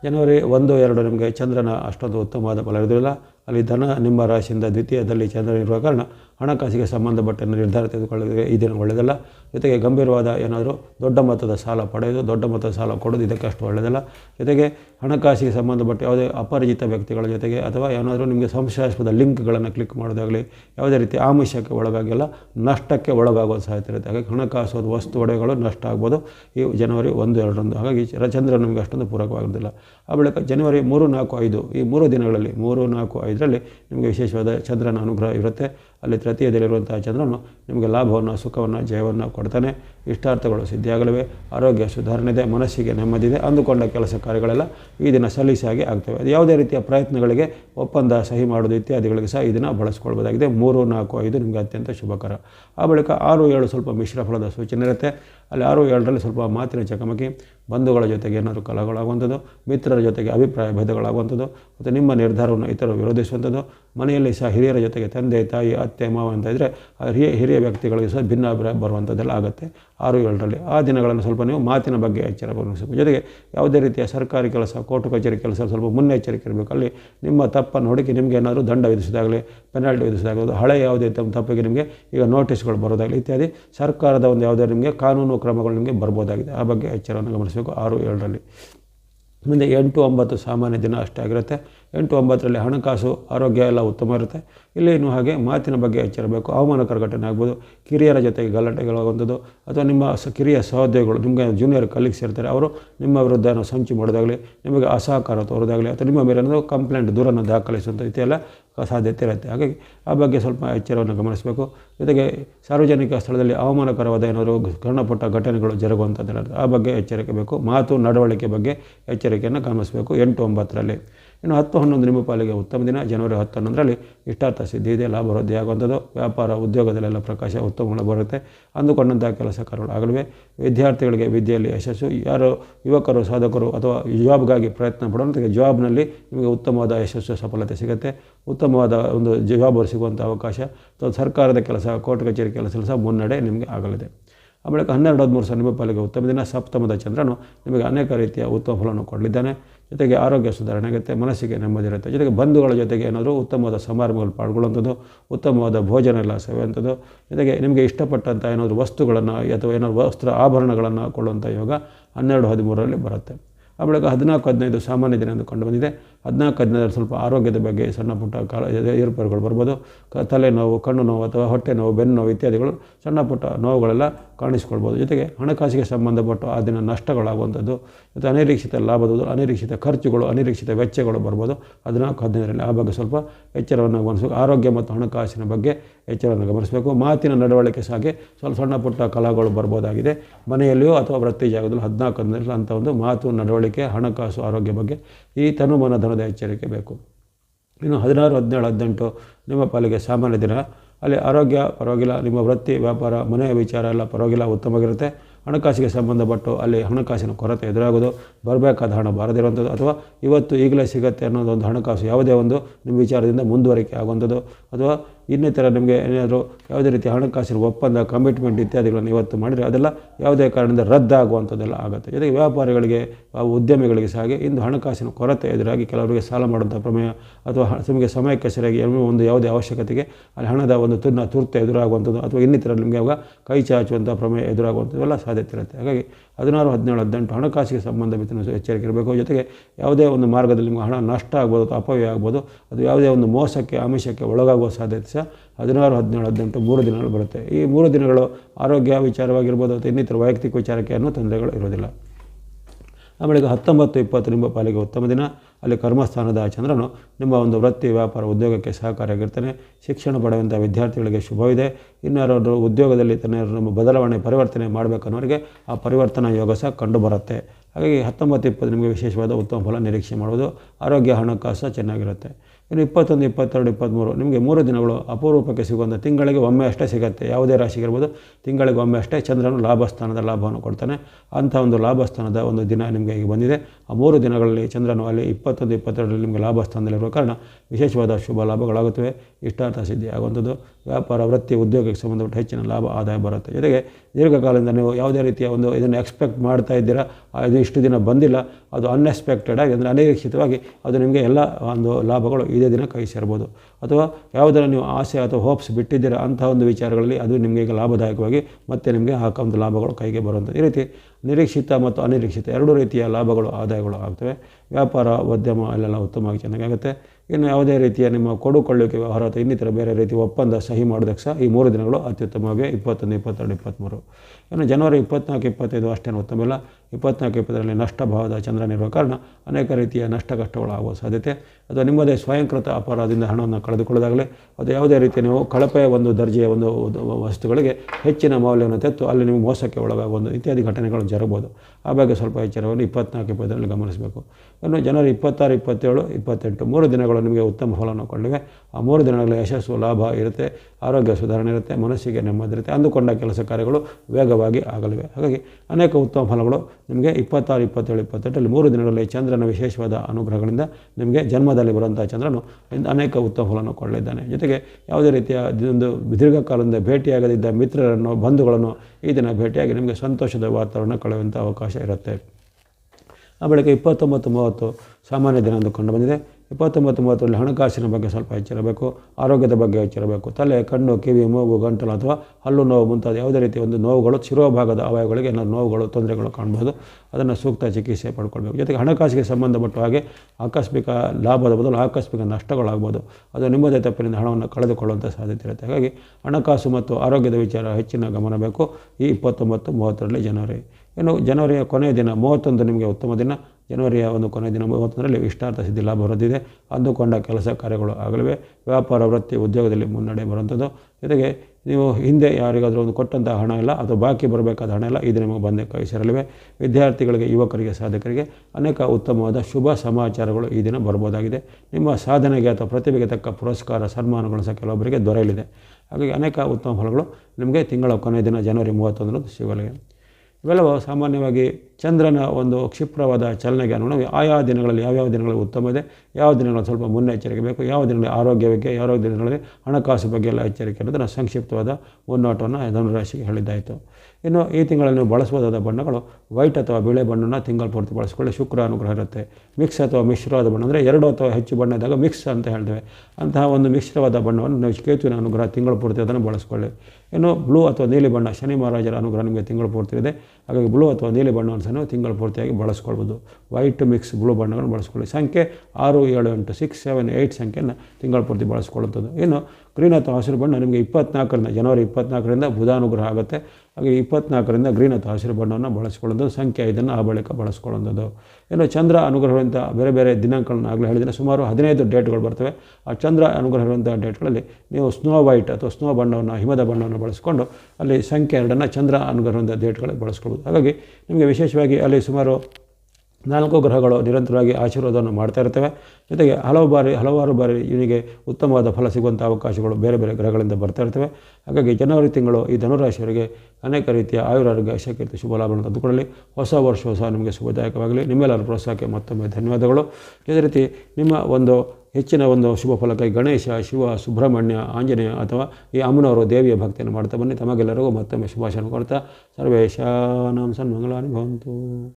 ಜನವರಿ ಒಂದು ಎರಡು ನಿಮಗೆ ಚಂದ್ರನ ಅಷ್ಟೊಂದು ಉತ್ತಮವಾದ ಫಲ ಇರೋದಿಲ್ಲ ಅಲ್ಲಿ ಧನ ನಿಮ್ಮ ರಾಶಿಯಿಂದ ದ್ವಿತೀಯದಲ್ಲಿ ಚಂದ್ರ ಇರುವ ಕಾರಣ ಹಣಕಾಸಿಗೆ ಸಂಬಂಧಪಟ್ಟ ನಿರ್ಧಾರ ತೆಗೆದುಕೊಳ್ಳೋದಕ್ಕೆ ಈ ದಿನ ಒಳ್ಳೆಯದಲ್ಲ. ಜೊತೆಗೆ ಗಂಭೀರವಾದ ಏನಾದರೂ ದೊಡ್ಡ ಮೊತ್ತದ ಸಾಲ ಪಡೆಯೋದು ದೊಡ್ಡ ಮೊತ್ತದ ಸಾಲ ಕೊಡೋದು ಇದಕ್ಕೆ ಅಷ್ಟು ಒಳ್ಳೆಯದಲ್ಲ. ಜೊತೆಗೆ ಹಣಕಾಸಿಗೆ ಸಂಬಂಧಪಟ್ಟ ಯಾವುದೇ ಅಪರಿಚಿತ ವ್ಯಕ್ತಿಗಳ ಜೊತೆಗೆ ಅಥವಾ ಏನಾದರೂ ನಿಮಗೆ ಸಂಶಯಾಸ್ಪದ ಲಿಂಕ್ಗಳನ್ನು ಕ್ಲಿಕ್ ಮಾಡೋದಾಗಲಿ, ಯಾವುದೇ ರೀತಿ ಆಮಿಷಕ್ಕೆ ಒಳಗಾಗಿಲ್ಲ, ನಷ್ಟಕ್ಕೆ ಒಳಗಾಗುವ ಸಾಧ್ಯತೆ ಇರುತ್ತೆ. ಹಾಗಾಗಿ ಹಣಕಾಸು ವಸ್ತು ಒಡೆಗಳು ನಷ್ಟ ಆಗ್ಬೋದು. ಈ ಜನವರಿ ಒಂದು, ಎರಡರಂದು. ಹಾಗಾಗಿ ಚಂದ್ರ ನಮಗೆ ಅಷ್ಟೊಂದು ಪೂರಕವಾಗಿರೋದಿಲ್ಲ ಆ ಬಳಿಕ ಜನವರಿ ಮೂರು, ನಾಲ್ಕು, ಐದು. ಈ ಮೂರು ದಿನಗಳಲ್ಲಿ ಮೂರು, ನಾಲ್ಕು ಐದರಲ್ಲಿ ನಿಮಗೆ ವಿಶೇಷವಾದ ಚಂದ್ರನ ಅನುಗ್ರಹ ಇರುತ್ತೆ. ಅಲ್ಲಿ ತೃತೀಯದಲ್ಲಿರುವಂತಹ ಚಂದ್ರನು ನಿಮಗೆ ಲಾಭವನ್ನು, ಸುಖವನ್ನು, ಜಯವನ್ನು ಕೊಡ್ತಾನೆ. ಇಷ್ಟಾರ್ಥಗಳು ಸಿದ್ಧಿಯಾಗಲಿವೆ. ಆರೋಗ್ಯ ಸುಧಾರಣೆ ಇದೆ ಮನಸ್ಸಿಗೆ ನೆಮ್ಮದಿದೆ ಅಂದುಕೊಂಡ ಕೆಲಸ ಕಾರ್ಯಗಳೆಲ್ಲ ಈ ದಿನ ಸಲೀಸಾಗಿ ಆಗ್ತವೆ. ಅದು ಯಾವುದೇ ರೀತಿಯ ಪ್ರಯತ್ನಗಳಿಗೆ ಒಪ್ಪಂದ ಸಹಿ ಮಾಡೋದು ಇತ್ಯಾದಿಗಳಿಗೆ ಸಹ ಈ ದಿನ ಬಳಸ್ಕೊಳ್ಬೋದಾಗಿದೆ. ಮೂರು, ನಾಲ್ಕು, ಐದು ನಿಮಗೆ ಅತ್ಯಂತ ಶುಭಕರ. ಆ ಬಳಿಕ ಆರು, ಏಳು ಸ್ವಲ್ಪ ಮಿಶ್ರ ಫಲದ ಸೂಚನೆ ಇರುತ್ತೆ. ಅಲ್ಲಿ ಆರು, ಏಳರಲ್ಲಿ ಸ್ವಲ್ಪ ಮಾತಿನ ಚಕಮಕಿ, ಬಂಧುಗಳ ಜೊತೆಗೆ ಏನಾದರೂ ಕಲಗಳಾಗುವಂಥದ್ದು ಮಿತ್ರರ ಜೊತೆಗೆ ಅಭಿಪ್ರಾಯ ಭೇದಗಳಾಗುವಂಥದ್ದು, ಮತ್ತು ನಿಮ್ಮ ನಿರ್ಧಾರವನ್ನು ಇತರರು ವಿರೋಧಿಸುವಂಥದ್ದು ಮನೆಯಲ್ಲಿ ಸಹ ಹಿರಿಯರ ಜೊತೆಗೆ ತಂದೆ, ತಾಯಿ, ಅತ್ತೆ, ಮಾವ ಅಂತ ಇದ್ದರೆ ಹಿರಿಯ ಹಿರಿಯ ವ್ಯಕ್ತಿಗಳಿಗೆ ಸಹ ಭಿನ್ನಾಭಿಪ್ರಾಯ ಬರುವಂಥದ್ದೆಲ್ಲ ಆಗುತ್ತೆ. ಆರು ಏಳರಲ್ಲಿ ಆ ದಿನಗಳನ್ನು ಸ್ವಲ್ಪ ನೀವು ಮಾತಿನ ಬಗ್ಗೆ ಎಚ್ಚರ ಗಮನಿಸಬೇಕು. ಜೊತೆಗೆ ಯಾವುದೇ ರೀತಿಯ ಸರ್ಕಾರಿ ಕೆಲಸ, ಕೋರ್ಟ್ ಕಚೇರಿ ಕೆಲಸ ಸ್ವಲ್ಪ ಮುನ್ನೆಚ್ಚರಿಕೆ ಇರಬೇಕು. ಅಲ್ಲಿ ನಿಮ್ಮ ತಪ್ಪನ್ನು ಹುಡುಕಿ ನಿಮಗೆ ಏನಾದರೂ ದಂಡ ವಿಧಿಸಿದಾಗಲಿ, ಪೆನಾಲ್ಟಿ ವಿಧಿಸಿದಾಗಲಿ, ಹಳೆ ಯಾವುದೇ ತಮ್ಮ ತಪ್ಪಿಗೆ ನಿಮಗೆ ಈಗ ನೋಟಿಸ್ಗಳು ಬರೋದಾಗಲಿ ಇತ್ಯಾದಿ ಸರ್ಕಾರದ ಒಂದು ಯಾವುದೇ ನಿಮಗೆ ಕಾನೂನು ಕ್ರಮಗಳು ನಿಮಗೆ ಬರ್ಬೋದಾಗಿದೆ. ಆ ಬಗ್ಗೆ ಎಚ್ಚರವನ್ನು ಗಮನಿಸಬೇಕು. ಆರು ಏಳರಲ್ಲಿ ಮುಂದೆ ಎಂಟು ಒಂಬತ್ತು ಸಾಮಾನ್ಯ ದಿನ ಅಷ್ಟೇ ಆಗಿರುತ್ತೆ. ಎಂಟು ಒಂಬತ್ತರಲ್ಲಿ ಹಣಕಾಸು, ಆರೋಗ್ಯ ಎಲ್ಲ ಉತ್ತಮ ಇರುತ್ತೆ. ಇಲ್ಲಿ ಇನ್ನು ಹಾಗೆ ಮಾತಿನ ಬಗ್ಗೆ ಎಚ್ಚರಬೇಕು. ಅವಮಾನಕರ ಘಟನೆ ಆಗ್ಬೋದು. ಕಿರಿಯರ ಜೊತೆಗೆ ಗಲಾಟೆಗಳಾಗುವಂಥದ್ದು ಅಥವಾ ನಿಮ್ಮ ಕಿರಿಯ ಸಹೋದ್ಯೋಗಿಗಳು, ನಿಮಗೆ ಜೂನಿಯರ್ ಕಲೀಗ್ಸ್ ಇರ್ತಾರೆ. ಅವರು ನಿಮ್ಮ ವಿರುದ್ಧ ಸಂಚು ಮಾಡೋದಾಗಲಿ, ನಿಮಗೆ ಅಸಹಕಾರ ತೋರೋದಾಗಲಿ, ಅಥವಾ ನಿಮ್ಮ ಮೇಲೆ ಏನಾದರೂ ಕಂಪ್ಲೇಂಟ್ ದೂರನ್ನು ದಾಖಲಿಸುವಂಥ ಇದೆಲ್ಲ ಸಾಧ್ಯತೆ ಇರುತ್ತೆ. ಹಾಗಾಗಿ ಆ ಬಗ್ಗೆ ಸ್ವಲ್ಪ ಎಚ್ಚರವನ್ನು ಗಮನಿಸಬೇಕು. ಜೊತೆಗೆ ಸಾರ್ವಜನಿಕ ಸ್ಥಳದಲ್ಲಿ ಅವಮಾನಕರವಾದ ಏನಾದರೂ ಸಣ್ಣಪುಟ್ಟ ಘಟನೆಗಳು ಜರುಗುವಂಥದ್ದು ಆ ಬಗ್ಗೆ ಎಚ್ಚರಿಕೆ ಬೇಕು. ಮಾತು, ನಡವಳಿಕೆ ಬಗ್ಗೆ ಎಚ್ಚರಿಕೆಯನ್ನು ಗಮನಿಸಬೇಕು. ಎಂಟು ಒಂಬತ್ತರಲ್ಲಿ. ಇನ್ನು ಹತ್ತು ಹನ್ನೊಂದು ನಿಮ್ಮ ಪಾಲಿಗೆ ಉತ್ತಮ ದಿನ, ಜನವರಿ ಹತ್ತು ಹನ್ನೊಂದರಲ್ಲಿ ಇಷ್ಟಾರ್ಥ ಸಿದ್ಧಿ ಇದೆ, ಲಾಭ, ವೃದ್ಧಿ ಆಗುವಂಥದ್ದು. ವ್ಯಾಪಾರ ಉದ್ಯೋಗದಲ್ಲೆಲ್ಲ ಪ್ರಕಾಶ ಉತ್ತಮಗಳು ಬರುತ್ತೆ. ಅಂದುಕೊಂಡಂಥ ಕೆಲಸ ಕಾರ್ಯಗಳು ಆಗಲಿವೆ. ವಿದ್ಯಾರ್ಥಿಗಳಿಗೆ ವಿದ್ಯೆಯಲ್ಲಿ ಯಶಸ್ಸು. ಯಾರು ಯುವಕರು, ಸಾಧಕರು ಅಥವಾ ಜಾಬ್ಗಾಗಿ ಪ್ರಯತ್ನ ಪಡುವಂಥ ಜಾಬ್ನಲ್ಲಿ ನಿಮಗೆ ಉತ್ತಮವಾದ ಯಶಸ್ಸು, ಸಫಲತೆ ಸಿಗುತ್ತೆ. ಉತ್ತಮವಾದ ಒಂದು ಜಾಬ್ ಸಿಗುವಂಥ ಅವಕಾಶ. ಅಥವಾ ಸರ್ಕಾರದ ಕೆಲಸ, ಕೋರ್ಟ್ ಕಚೇರಿ ಕೆಲಸ ಸಹ ಮುನ್ನಡೆ ನಿಮಗೆ ಆಗಲಿದೆ. ಆಮೇಲೆ ಹನ್ನೆರಡು, ಹದಿಮೂರು ಸಾವಿರ ನಿಮ್ಮ ಪಾಲಿಗೆ ಉತ್ತಮ ದಿನ. ಸಪ್ತಮದ ಚಂದ್ರನು ನಿಮಗೆ ಅನೇಕ ರೀತಿಯ ಉತ್ತಮ ಫಲವನ್ನು ಕೊಡಲಿದ್ದಾನೆ. ಜೊತೆಗೆ ಆರೋಗ್ಯ ಸುಧಾರಣೆ ಆಗುತ್ತೆ, ಮನಸ್ಸಿಗೆ ನೆಮ್ಮದಿರುತ್ತೆ ಜೊತೆಗೆ ಬಂಧುಗಳ ಜೊತೆಗೆ ಏನಾದರೂ ಉತ್ತಮವಾದ ಸಮಾರಂಭಗಳು ಪಾಲ್ಗೊಳ್ಳುವಂಥದ್ದು, ಉತ್ತಮವಾದ ಭೋಜನ ಎಲ್ಲ ಸೇವೆಯುವಂಥದ್ದು ಜೊತೆಗೆ ನಿಮಗೆ ಇಷ್ಟಪಟ್ಟಂಥ ಏನಾದರೂ ವಸ್ತುಗಳನ್ನು ಅಥವಾ ಏನಾದರೂ ವಸ್ತ್ರ ಆಭರಣಗಳನ್ನು ಕೊಳ್ಳುವಂಥ ಯೋಗ ಹನ್ನೆರಡು ಹದಿಮೂರರಲ್ಲಿ ಬರುತ್ತೆ. ಆ ಬಳಿಕ ಹದಿನಾಲ್ಕು, ಹದಿನೈದು ಸಾಮಾನ್ಯ ದಿನ ಎಂದು ಕಂಡು ಬಂದಿದೆ. ಹದಿನಾಲ್ಕು ಹದಿನೈದರಲ್ಲಿ ಸ್ವಲ್ಪ ಆರೋಗ್ಯದ ಬಗ್ಗೆ ಸಣ್ಣ ಪುಟ್ಟ ಕಾಲ ಏರ್ಪಾಡುಗಳು ಬರ್ಬೋದು. ಕ ತಲೆನೋವು ಕಣ್ಣು ನೋವು ಅಥವಾ ಹೊಟ್ಟೆ ನೋವು, ಬೆನ್ನು ನೋವು ಇತ್ಯಾದಿಗಳು ಸಣ್ಣ ಪುಟ್ಟ ನೋವುಗಳೆಲ್ಲ ಕಾಣಿಸ್ಕೊಳ್ಬೋದು. ಜೊತೆಗೆ ಹಣಕಾಸಿಗೆ ಸಂಬಂಧಪಟ್ಟು ಆ ದಿನ ನಷ್ಟಗಳಾಗುವಂಥದ್ದು ಮತ್ತು ಅನಿರೀಕ್ಷಿತ ಲಾಭದ ಅನಿರೀಕ್ಷಿತ ಖರ್ಚುಗಳು, ಅನಿರೀಕ್ಷಿತ ವೆಚ್ಚಗಳು ಬರ್ಬೋದು. ಹದಿನಾಲ್ಕು, ಹದಿನೈದರಲ್ಲಿ ಆ ಬಗ್ಗೆ ಸ್ವಲ್ಪ ಎಚ್ಚರವನ್ನು ಗಮನಿಸಬೇಕು. ಆರೋಗ್ಯ ಮತ್ತು ಹಣಕಾಸಿನ ಬಗ್ಗೆ ಎಚ್ಚರವನ್ನು ಗಮನಿಸಬೇಕು. ಮಾತಿನ ನಡವಳಿಕೆ ಸಾಗಿ ಸ್ವಲ್ಪ ಸಣ್ಣ ಪುಟ್ಟ ಕಲಾಗಳು ಬರ್ಬೋದಾಗಿದೆ. ಮನೆಯಲ್ಲಿಯೋ ಅಥವಾ ವೃತ್ತಿ ಜಾಗದಲ್ಲಿ ಹದಿನಾಲ್ಕು, ಹದಿನೈದರಲ್ಲಿ ಅಂಥ ಒಂದು ಮಾತು, ನಡವಳಿಕೆ, ಹಣಕಾಸು, ಆರೋಗ್ಯ ಬಗ್ಗೆ ಈ ತನುಮನ ಧನದ ಎಚ್ಚರಿಕೆ ಬೇಕು. ಇನ್ನು ಹದಿನಾರು, ಹದಿನೇಳು, ಹದಿನೆಂಟು ನಿಮ್ಮ ಪಾಲಿಗೆ ಸಾಮಾನ್ಯ ದಿನ. ಅಲ್ಲಿ ಆರೋಗ್ಯ ಪರವಾಗಿಲ್ಲ, ನಿಮ್ಮ ವೃತ್ತಿ, ವ್ಯಾಪಾರ, ಮನೆಯ ವಿಚಾರ ಎಲ್ಲ ಪರವಾಗಿಲ್ಲ, ಉತ್ತಮವಾಗಿರುತ್ತೆ. ಹಣಕಾಸಿಗೆ ಸಂಬಂಧಪಟ್ಟು ಅಲ್ಲಿ ಹಣಕಾಸಿನ ಕೊರತೆ ಎದುರಾಗೋದು, ಬರಬೇಕಾದ ಹಣ ಬಾರದಿರುವಂಥದ್ದು. ಅಥವಾ ಇವತ್ತು ಈಗಲೇ ಸಿಗುತ್ತೆ ಅನ್ನೋದೊಂದು ಹಣಕಾಸು ಯಾವುದೇ ಒಂದು ನಿಮ್ಮ ವಿಚಾರದಿಂದ ಮುಂದುವರಿಕೆ ಆಗುವಂಥದ್ದು. ಅಥವಾ ಇನ್ನಿತರ ನಿಮಗೆ ಏನಾದರೂ ಯಾವುದೇ ರೀತಿ ಹಣಕಾಸಿನ ಒಪ್ಪಂದ ಕಮಿಟ್ಮೆಂಟ್ ಇತ್ಯಾದಿಗಳನ್ನು ಇವತ್ತು ಮಾಡಿದರೆ ಅದೆಲ್ಲ ಯಾವುದೇ ಕಾರಣದಿಂದ ರದ್ದಾಗುವಂಥದ್ದೆಲ್ಲ ಆಗುತ್ತೆ. ಜೊತೆಗೆ ವ್ಯಾಪಾರಿಗಳಿಗೆ ಉದ್ಯಮಿಗಳಿಗೆ ಸಹ ಹಾಗೆ ಇಂದು ಹಣಕಾಸಿನ ಕೊರತೆ ಎದುರಾಗಿ ಕೆಲವರಿಗೆ ಸಾಲ ಮಾಡುವಂಥ ಪ್ರಮೇಯ ಅಥವಾ ನಿಮಗೆ ಸಮಯಕ್ಕೆ ಸರಿಯಾಗಿ ಒಂದು ಯಾವುದೇ ಅವಶ್ಯಕತೆಗೆ ಅಲ್ಲಿ ಹಣದ ಒಂದು ತುನ್ನ ತುರ್ತು ಎದುರಾಗುವಂಥದ್ದು ಅಥವಾ ಇನ್ನಿತರ ನಿಮಗೆ ಅವಾಗ ಕೈ ಚಾಚುವಂಥ ಪ್ರಮೇಯ ಎದುರಾಗುವಂಥದ್ದೆಲ್ಲ ಸಾಧ್ಯತೆ ಇರುತ್ತೆ. ಹಾಗಾಗಿ ಹದಿನಾರು, ಹದಿನೇಳು, ಹದಿನೆಂಟು ಹಣಕಾಸಿಗೆ ಸಂಬಂಧಿತ ಎಚ್ಚರಿಕೆ ಇರಬೇಕು. ಜೊತೆಗೆ ಯಾವುದೇ ಒಂದು ಮಾರ್ಗದಲ್ಲಿ ನಿಮಗೆ ಹಣ ನಷ್ಟ ಆಗ್ಬೋದು ಅಥವಾ ಅಪವ್ಯ ಆಗ್ಬೋದು, ಅದು ಯಾವುದೇ ಒಂದು ಮೋಸಕ್ಕೆ, ಆಮಿಷಕ್ಕೆ ಒಳಗಾಗುವ ಸಾಧ್ಯತೆ ಸಹ ಹದಿನಾರು, ಹದಿನೇಳು, ಹದಿನೆಂಟು ಮೂರು ದಿನಗಳು ಬರುತ್ತೆ. ಈ ಮೂರು ದಿನಗಳು ಆರೋಗ್ಯ ವಿಚಾರವಾಗಿರ್ಬೋದು ಅಥವಾ ಇನ್ನಿತರ ವೈಯಕ್ತಿಕ ವಿಚಾರಕ್ಕೆ ಅನ್ನೋ ತೊಂದರೆಗಳು ಇರೋದಿಲ್ಲ ಆಮೇಲೆ ಹತ್ತೊಂಬತ್ತು ಇಪ್ಪತ್ತು ನಿಮ್ಮ ಪಾಲಿಗೆ ಉತ್ತಮ ದಿನ. ಅಲ್ಲಿ ಕರ್ಮಸ್ಥಾನದ ಚಂದ್ರನು ನಿಮ್ಮ ಒಂದು ವೃತ್ತಿ, ವ್ಯಾಪಾರ, ಉದ್ಯೋಗಕ್ಕೆ ಸಹಕಾರಿಯಾಗಿರ್ತಾನೆ. ಶಿಕ್ಷಣ ಪಡೆಯುವಂಥ ವಿದ್ಯಾರ್ಥಿಗಳಿಗೆ ಶುಭವಿದೆ. ಇನ್ನಾರು ಉದ್ಯೋಗದಲ್ಲಿ ತನ್ನ ಬದಲಾವಣೆ, ಪರಿವರ್ತನೆ ಮಾಡಬೇಕನ್ನೋರಿಗೆ ಆ ಪರಿವರ್ತನಾ ಯೋಗ ಸಹ ಕಂಡುಬರುತ್ತೆ. ಹಾಗಾಗಿ ಹತ್ತೊಂಬತ್ತು ಇಪ್ಪತ್ತು ನಿಮಗೆ ವಿಶೇಷವಾದ ಉತ್ತಮ ಫಲ ನಿರೀಕ್ಷೆ ಮಾಡೋದು ಆರೋಗ್ಯ ಹಣಕಾಸು ಚೆನ್ನಾಗಿರುತ್ತೆ. ಇನ್ನು ಇಪ್ಪತ್ತೊಂದು, ಇಪ್ಪತ್ತೆರಡು, ಇಪ್ಪತ್ತ್ಮೂರು, ನಿಮಗೆ ಮೂರು ದಿನಗಳು ಅಪರೂಪಕ್ಕೆ ಸಿಗುವಂಥ ತಿಂಗಳಿಗೆ ಒಮ್ಮೆ ಅಷ್ಟೇ ಸಿಗುತ್ತೆ. ಯಾವುದೇ ರಾಶಿಗೆ ಇರ್ಬೋದು ತಿಂಗಳಿಗೆ ಒಮ್ಮೆ ಅಷ್ಟೇ ಚಂದ್ರನು ಲಾಭಸ್ಥಾನದ ಲಾಭವನ್ನು ಕೊಡ್ತಾನೆ. ಅಂಥ ಒಂದು ಲಾಭಸ್ಥಾನದ ಒಂದು ದಿನ ನಿಮಗೆ ಈಗ ಬಂದಿದೆ. ಆ ಮೂರು ದಿನಗಳಲ್ಲಿ ಚಂದ್ರನು ಅಲ್ಲಿ ಇಪ್ಪತ್ತೊಂದು, ಇಪ್ಪತ್ತೆರಡರಲ್ಲಿ ನಿಮಗೆ ಲಾಭಸ್ಥಾನದಲ್ಲಿರುವ ಕಾರಣ ವಿಶೇಷವಾದ ಶುಭ ಲಾಭಗಳಾಗುತ್ತವೆ. ಇಷ್ಟಾರ್ಥ ಸಿದ್ಧಿ ಆಗುವಂಥದ್ದು. ವ್ಯಾಪಾರ, ವೃತ್ತಿ, ಉದ್ಯೋಗಕ್ಕೆ ಸಂಬಂಧಪಟ್ಟ ಹೆಚ್ಚಿನ ಲಾಭ, ಆದಾಯ ಬರುತ್ತೆ. ಜೊತೆಗೆ ದೀರ್ಘಕಾಲದಿಂದ ನೀವು ಯಾವುದೇ ರೀತಿಯ ಒಂದು ಇದನ್ನು ಎಕ್ಸ್ಪೆಕ್ಟ್ ಮಾಡ್ತಾ ಇದ್ದೀರಾ ಇದು ಇಷ್ಟು ದಿನ ಬಂದಿಲ್ಲ, ಅದು ಅನ್ಎಕ್ಸ್ಪೆಕ್ಟೆಡ್ ಆಗಿ ಅಂದರೆ ಅನಿರೀಕ್ಷಿತವಾಗಿ ಅದು ನಿಮಗೆ ಎಲ್ಲ ಒಂದು ಲಾಭಗಳು ಇದೇ. ದಿನ ಕೈ ಸೇರ್ಬೋದು. ಅಥವಾ ಯಾವುದರ ನೀವು ಆಸೆ ಅಥವಾ ಹೋಪ್ಸ್ ಬಿಟ್ಟಿದ್ದೀರಾ ಅಂತಹ ಒಂದು ವಿಚಾರಗಳಲ್ಲಿ ಅದು ನಿಮಗೆ ಈಗ ಲಾಭದಾಯಕವಾಗಿ ಮತ್ತೆ ನಿಮಗೆ ಆ ಒಂದು ಲಾಭಗಳು ಕೈಗೆ ಬರುವಂಥ ಈ ರೀತಿ ನಿರೀಕ್ಷಿತ ಮತ್ತು ಅನಿರೀಕ್ಷಿತ ಎರಡೂ ರೀತಿಯ ಲಾಭಗಳು, ಆದಾಯಗಳು ಆಗ್ತವೆ ವ್ಯಾಪಾರ, ಉದ್ಯಮ ಅಲ್ಲೆಲ್ಲ ಉತ್ತಮವಾಗಿ ಚೆನ್ನಾಗಿ ಆಗುತ್ತೆ. ಇನ್ನು ಯಾವುದೇ ರೀತಿಯ ನಿಮ್ಮ ಕೊಡುಕೊಳ್ಳುವಿಕೆ ವ್ಯವಹಾರ ಅಥವಾ ಇನ್ನಿತರ ಬೇರೆ ರೀತಿ ಒಪ್ಪಂದ ಸಹಿ ಮಾಡೋದಕ್ಕೆ ಸಹ ಈ ಮೂರು ದಿನಗಳು ಅತ್ಯುತ್ತಮವಾಗಿ ಇಪ್ಪತ್ತೊಂದು, ಇಪ್ಪತ್ತೆರಡು ಇಪ್ಪತ್ತ್ಮೂರು ಇನ್ನು ಜನವರಿ ಇಪ್ಪತ್ನಾಲ್ಕು, ಇಪ್ಪತ್ತೈದು ಅಷ್ಟೇನು ಉತ್ತಮಿಲ್ಲ ಇಪ್ಪತ್ನಾಲ್ಕು ಇಪ್ಪತ್ತರಲ್ಲಿ ನಷ್ಟ ಭಾವದ ಚಂದ್ರನಿರುವ ಕಾರಣ ಅನೇಕ ರೀತಿಯ ನಷ್ಟ ಕಷ್ಟಗಳು ಆಗುವ ಸಾಧ್ಯತೆ. ಅಥವಾ ನಿಮ್ಮದೇ ಸ್ವಯಂಕೃತ ಅಪರಾಧದಿಂದ ಹಣವನ್ನು ಕಳೆದುಕೊಳ್ಳೋದಾಗಲಿ ಅದು ಯಾವುದೇ ರೀತಿಯ ನೀವು ಕಳಪೆ ಒಂದು ದರ್ಜೆಯ ಒಂದು ವಸ್ತುಗಳಿಗೆ ಹೆಚ್ಚಿನ ಮೌಲ್ಯವನ್ನು ತೆತ್ತು ಅಲ್ಲಿ ನಿಮ್ಮ ಮೋಸಕ್ಕೆ ಒಳಗಾಗುವ ಒಂದು ಇತ್ಯಾದಿ ಘಟನೆಗಳು ಜರಬಹುದು ಆ ಬಗ್ಗೆ ಸ್ವಲ್ಪ ಎಚ್ಚರವನ್ನು ಇಪ್ಪತ್ನಾಲ್ಕು ಇಪ್ಪತ್ತರಲ್ಲಿ ಗಮನಿಸಬೇಕು. ಇನ್ನು ಜನವರಿ ಇಪ್ಪತ್ತಾರು, ಇಪ್ಪತ್ತೇಳು, ಇಪ್ಪತ್ತೆಂಟು, ಮೂರು ದಿನಗಳು ನಿಮಗೆ ಉತ್ತಮ ಫಲವನ್ನು ಕೊಡಲಿವೆ. ಆ ಮೂರು ದಿನಗಳಲ್ಲಿ ಯಶಸ್ಸು, ಲಾಭ ಇರುತ್ತೆ, ಆರೋಗ್ಯ ಸುಧಾರಣೆ ಇರುತ್ತೆ, ಮನಸ್ಸಿಗೆ ನೆಮ್ಮದಿ ಇರುತ್ತೆ, ಅಂದುಕೊಂಡ ಕೆಲಸ ಕಾರ್ಯಗಳು ವೇಗವಾಗಿ ಆಗಲಿವೆ. ಹಾಗಾಗಿ ಅನೇಕ ಉತ್ತಮ ಫಲಗಳು ನಿಮಗೆ ಇಪ್ಪತ್ತಾರು, ಇಪ್ಪತ್ತೇಳು ಇಪ್ಪತ್ತೆಂಟರಲ್ಲಿ ಮೂರು ದಿನಗಳಲ್ಲಿ ಚಂದ್ರನ ವಿಶೇಷವಾದ ಅನುಗ್ರಹಗಳಿಂದ ನಿಮಗೆ ಜನ್ಮದಲ್ಲಿ ಬರುವಂಥ ಚಂದ್ರನು ಅನೇಕ ಉತ್ತಮ ಫಲವನ್ನು ಕೊಡಲಿದ್ದಾನೆ. ಜೊತೆಗೆ ಯಾವುದೇ ರೀತಿಯ ಒಂದು ದೀರ್ಘಕಾಲದಿಂದ ಭೇಟಿಯಾಗದಿದ್ದ ಮಿತ್ರರನ್ನು, ಬಂಧುಗಳನ್ನು ಈ ದಿನ ಭೇಟಿಯಾಗಿ ನಿಮಗೆ ಸಂತೋಷದ ವಾತಾವರಣ ಕಳೆಯುವಂಥ ಅವಕಾಶ ಇರುತ್ತೆ. ಆ ಬಳಿಕ ಇಪ್ಪತ್ತೊಂಬತ್ತು ಮೂವತ್ತು ಸಾಮಾನ್ಯ ದಿನ ಎಂದು ಕಂಡು ಬಂದಿದೆ. ಇಪ್ಪತ್ತೊಂಬತ್ತು ಮೂವತ್ತರಲ್ಲಿ ಹಣಕಾಸಿನ ಬಗ್ಗೆ ಸ್ವಲ್ಪ ಎಚ್ಚರಬೇಕು, ಆರೋಗ್ಯದ ಬಗ್ಗೆ ಎಚ್ಚರಬೇಕು. ತಲೆ, ಕಣ್ಣು, ಕಿವಿ, ಮೂಗು, ಗಂಟಲು ಅಥವಾ ಹಲ್ಲು ನೋವು ಮುಂತಾದ ಯಾವುದೇ ರೀತಿ ಒಂದು ನೋವುಗಳು, ಶಿರೋಭಾಗದ ಅವಯಗಳಿಗೆ ಏನಾದ್ರು ನೋವುಗಳು, ತೊಂದರೆಗಳು ಕಾಣ್ಬೋದು. ಅದನ್ನು ಸೂಕ್ತ ಚಿಕಿತ್ಸೆ ಪಡ್ಕೊಳ್ಬೇಕು. ಜೊತೆಗೆ ಹಣಕಾಸಿಗೆ ಸಂಬಂಧಪಟ್ಟ ಹಾಗೆ ಆಕಸ್ಮಿಕ ಲಾಭದ ಬದಲು ಆಕಸ್ಮಿಕ ನಷ್ಟಗಳಾಗ್ಬೋದು. ಅದು ನಿಮ್ಮದೇ ತಪ್ಪಿನಿಂದ ಹಣವನ್ನು ಕಳೆದುಕೊಳ್ಳುವಂಥ ಸಾಧ್ಯತೆ ಇರುತ್ತೆ. ಹಾಗಾಗಿ ಹಣಕಾಸು ಮತ್ತು ಆರೋಗ್ಯದ ವಿಚಾರ ಹೆಚ್ಚಿನ ಗಮನ ಬೇಕು. ಈ ಇಪ್ಪತ್ತೊಂಬತ್ತು ಮೂವತ್ತರಲ್ಲಿ ಜನವರಿ ಇನ್ನು ಜನವರಿಯ ಕೊನೆಯ ದಿನ, ಮೂವತ್ತೊಂದು ನಿಮಗೆ ಉತ್ತಮ ದಿನ. ಜನವರಿಯ ಒಂದು ಕೊನೆಯ ದಿನ, ಮೂವತ್ತೊಂದರಲ್ಲಿ ಇಷ್ಟಾರ್ಥ ಸಿದ್ಧಿ ಲಾಭ ಬರುತ್ತಿದೆ. ಅಂದುಕೊಂಡ ಕೆಲಸ ಕಾರ್ಯಗಳು ಆಗಲಿವೆ. ವ್ಯಾಪಾರ, ವೃತ್ತಿ, ಉದ್ಯೋಗದಲ್ಲಿ ಮುನ್ನಡೆ ಬರುವಂಥದ್ದು. ಜೊತೆಗೆ ನೀವು ಹಿಂದೆ ಯಾರಿಗಾದರೂ ಒಂದು ಕೊಟ್ಟಂಥ ಹಣ ಇಲ್ಲ ಅಥವಾ ಬಾಕಿ ಬರಬೇಕಾದ ಹಣ ಇಲ್ಲ ಇದು ನಿಮಗೆ ಬಂದೇ ಕೈ ಸೇರಲಿವೆ. ವಿದ್ಯಾರ್ಥಿಗಳಿಗೆ, ಯುವಕರಿಗೆ, ಸಾಧಕರಿಗೆ ಅನೇಕ ಉತ್ತಮವಾದ ಶುಭ ಸಮಾಚಾರಗಳು ಈ ದಿನ ಬರ್ಬೋದಾಗಿದೆ. ನಿಮ್ಮ ಸಾಧನೆಗೆ ಅಥವಾ ಪ್ರತಿಭೆಗೆ ತಕ್ಕ ಪುರಸ್ಕಾರ, ಸನ್ಮಾನಗಳು ಸಹ ಕೆಲವೊಬ್ಬರಿಗೆ ದೊರೆಯಲಿದೆ. ಹಾಗಾಗಿ ಅನೇಕ ಉತ್ತಮ ಫಲಗಳು ನಿಮಗೆ ತಿಂಗಳ ಕೊನೆಯ ದಿನ, ಜನವರಿ ಮೂವತ್ತೊಂದರಂದು ಸಿಗಲಿವೆ. ಇವೆಲ್ಲವೂ ಸಾಮಾನ್ಯವಾಗಿ ಚಂದ್ರನ ಒಂದು ಕ್ಷಿಪ್ರವಾದ ಚಲನೆಗೆ ಅನುಗುಣ ಆಯಾ ದಿನಗಳಲ್ಲಿ ಯಾವ್ಯಾವ ದಿನಗಳು ಉತ್ತಮ ಇದೆ, ಯಾವ ದಿನಗಳಲ್ಲಿ ಸ್ವಲ್ಪ ಮುನ್ನೆಚ್ಚರಿಕೆ ಬೇಕು, ಯಾವ ದಿನಗಳಲ್ಲಿ ಆರೋಗ್ಯ ಬಗ್ಗೆ, ಯಾವ ದಿನಗಳಲ್ಲಿ ಹಣಕಾಸು ಬಗ್ಗೆ ಎಲ್ಲ ಎಚ್ಚರಿಕೆ ಅನ್ನೋದನ್ನು ಸಂಕ್ಷಿಪ್ತವಾದ ಮುನ್ನೋಟವನ್ನು ಧನುರಾಶಿಗೆ ಹೇಳಿದ್ದಾಯಿತು. ಇನ್ನು ಈ ತಿಂಗಳಲ್ಲಿ ಬಳಸಬಹುದಾದ ಬಣ್ಣಗಳು ವೈಟ್ ಅಥವಾ ಬಿಳೆ ಬಣ್ಣನ ತಿಂಗಳ ಪೂರ್ತಿ ಬಳಸಿಕೊಳ್ಳಿ, ಶುಕ್ರ ಅನುಗ್ರಹ ಇರುತ್ತೆ. ಮಿಕ್ಸ್ ಅಥವಾ ಮಿಶ್ರವಾದ ಬಣ್ಣ ಅಂದರೆ ಎರಡು ಅಥವಾ ಹೆಚ್ಚು ಬಣ್ಣ ಇದ್ದಾಗ ಮಿಕ್ಸ್ ಅಂತ ಹೇಳ್ತೇವೆ. ಅಂತಹ ಒಂದು ಮಿಶ್ರವಾದ ಬಣ್ಣವನ್ನು ನೀವು ಕೇತುವಿನ ಅನುಗ್ರಹ ತಿಂಗಳ ಪೂರ್ತಿ ಅದನ್ನು ಬಳಸ್ಕೊಳ್ಳಿ. ಇನ್ನು ಬ್ಲೂ ಅಥವಾ ನೀಲಿ ಬಣ್ಣ, ಶನಿ ಮಹಾರಾಜರ ಅನುಗ್ರಹ ನಿಮಗೆ ತಿಂಗಳ ಪೂರ್ತಿ ಇದೆ ಹಾಗಾಗಿ ಬ್ಲೂ ಅಥವಾ ನೀಲಿ ಬಣ್ಣ ಸಹ ತಿಂಗಳು ತಿಂಗಳ ಪೂರ್ತಿಯಾಗಿ ಬಳಸ್ಕೊಳ್ಬೋದು. ವೈಟ್ ಮಿಕ್ಸ್ ಬ್ಲೂ ಬಣ್ಣಗಳನ್ನು ಬಳಸ್ಕೊಳ್ಳಿ. ಸಂಖ್ಯೆ ಆರು, ಏಳು, ಎಂಟು ಸಿಕ್ಸ್ ಸೆವೆನ್ ಏಯ್ಟ್ ಸಂಖ್ಯೆಯನ್ನು ತಿಂಗಳ ಪೂರ್ತಿ ಬಳಸ್ಕೊಳ್ಳುತ್ತದೆ ಏನು ಗ್ರೀನ್ ಅಥವಾ ಹಸಿರು ಬಣ್ಣ ನಿಮಗೆ ಇಪ್ಪತ್ನಾಲ್ಕರಿಂದ, ಜನವರಿ ಇಪ್ಪತ್ನಾಲ್ಕರಿಂದ ಬುಧಾನುಗ್ರಹ ಆಗುತ್ತೆ. ಹಾಗೆ ಇಪ್ಪತ್ನಾಲ್ಕರಿಂದ ಗ್ರೀನ್ ಅಥವಾ ಹಸಿರು ಬಣ್ಣವನ್ನು ಬಳಸ್ಕೊಳ್ಳೋದು, ಸಂಖ್ಯೆ ಐದನ್ನು ಆ ಬಳಿಕ ಬಳಸ್ಕೊಳ್ಳೋದು ಇನ್ನು ಚಂದ್ರ ಅನುಗ್ರಹವಂಥ ಬೇರೆ ಬೇರೆ ದಿನಾಂಕಗಳನ್ನು ಆಗಲೇ ಹೇಳಿದರೆ ಸುಮಾರು ಹದಿನೈದು ಡೇಟ್ಗಳು ಬರ್ತವೆ. ಆ ಚಂದ್ರ ಅನುಗ್ರಹವಂಥ ಡೇಟ್ಗಳಲ್ಲಿ ನೀವು ಸ್ನೋ ವೈಟ್ ಅಥವಾ ಸ್ನೋ ಬಣ್ಣವನ್ನು, ಹಿಮದ ಬಣ್ಣವನ್ನು ಬಳಸ್ಕೊಂಡು ಅಲ್ಲಿ ಸಂಖ್ಯೆ ಎರಡನ್ನು ಚಂದ್ರ ಅನುಗ್ರಹವಂಥ ಡೇಟ್ಗಳಲ್ಲಿ ಬಳಸ್ಕೊಳ್ಬೋದು. ಹಾಗಾಗಿ ನಿಮಗೆ ವಿಶೇಷವಾಗಿ ಅಲ್ಲಿ ಸುಮಾರು ನಾಲ್ಕು ಗ್ರಹಗಳು ನಿರಂತರವಾಗಿ ಆಶೀರ್ವಾದವನ್ನು ಮಾಡ್ತಾ ಇರ್ತವೆ ಜೊತೆಗೆ ಹಲವು ಬಾರಿ, ಹಲವಾರು ಬಾರಿ ಇವನಿಗೆ ಉತ್ತಮವಾದ ಫಲ ಸಿಗುವಂಥ ಅವಕಾಶಗಳು ಬೇರೆ ಬೇರೆ ಗ್ರಹಗಳಿಂದ ಬರ್ತಾ ಇರ್ತವೆ ಹಾಗಾಗಿ ಜನವರಿ ತಿಂಗಳು ಈ ಧನುರಾಶಿಯವರಿಗೆ ಅನೇಕ ರೀತಿಯ ಆಯುರಾರೋಗ್ಯ ಶಕ್ತಿ ಶುಭ ಲಾಭವನ್ನು ತಂದುಕೊಳ್ಳಲಿ ಹೊಸ ವರ್ಷ ಸಹ ನಿಮಗೆ ಶುಭದಾಯಕವಾಗಲಿ. ನಿಮ್ಮೆಲ್ಲರ ಪ್ರೋತ್ಸಾಹಕ್ಕೆ ಮತ್ತೊಮ್ಮೆ ಧನ್ಯವಾದಗಳು. ಇದೇ ರೀತಿ ನಿಮ್ಮ ಒಂದು ಹೆಚ್ಚಿನ ಒಂದು ಶುಭ ಫಲಕ್ಕಾಗಿ ಗಣೇಶ, ಶಿವ, ಸುಬ್ರಹ್ಮಣ್ಯ, ಆಂಜನೇಯ ಅಥವಾ ಈ ಅಮ್ಮನವರು ದೇವಿಯ ಭಕ್ತಿಯನ್ನು ಮಾಡ್ತಾ ಬನ್ನಿ. ತಮಗೆಲ್ಲರಿಗೂ ಮತ್ತೊಮ್ಮೆ ಶುಭಾಶಯ ಕೊಡ್ತಾ ಸರ್ವೇಶಾನಾಂ ಸನ್ಮಂಗಳ ಭವಂತು.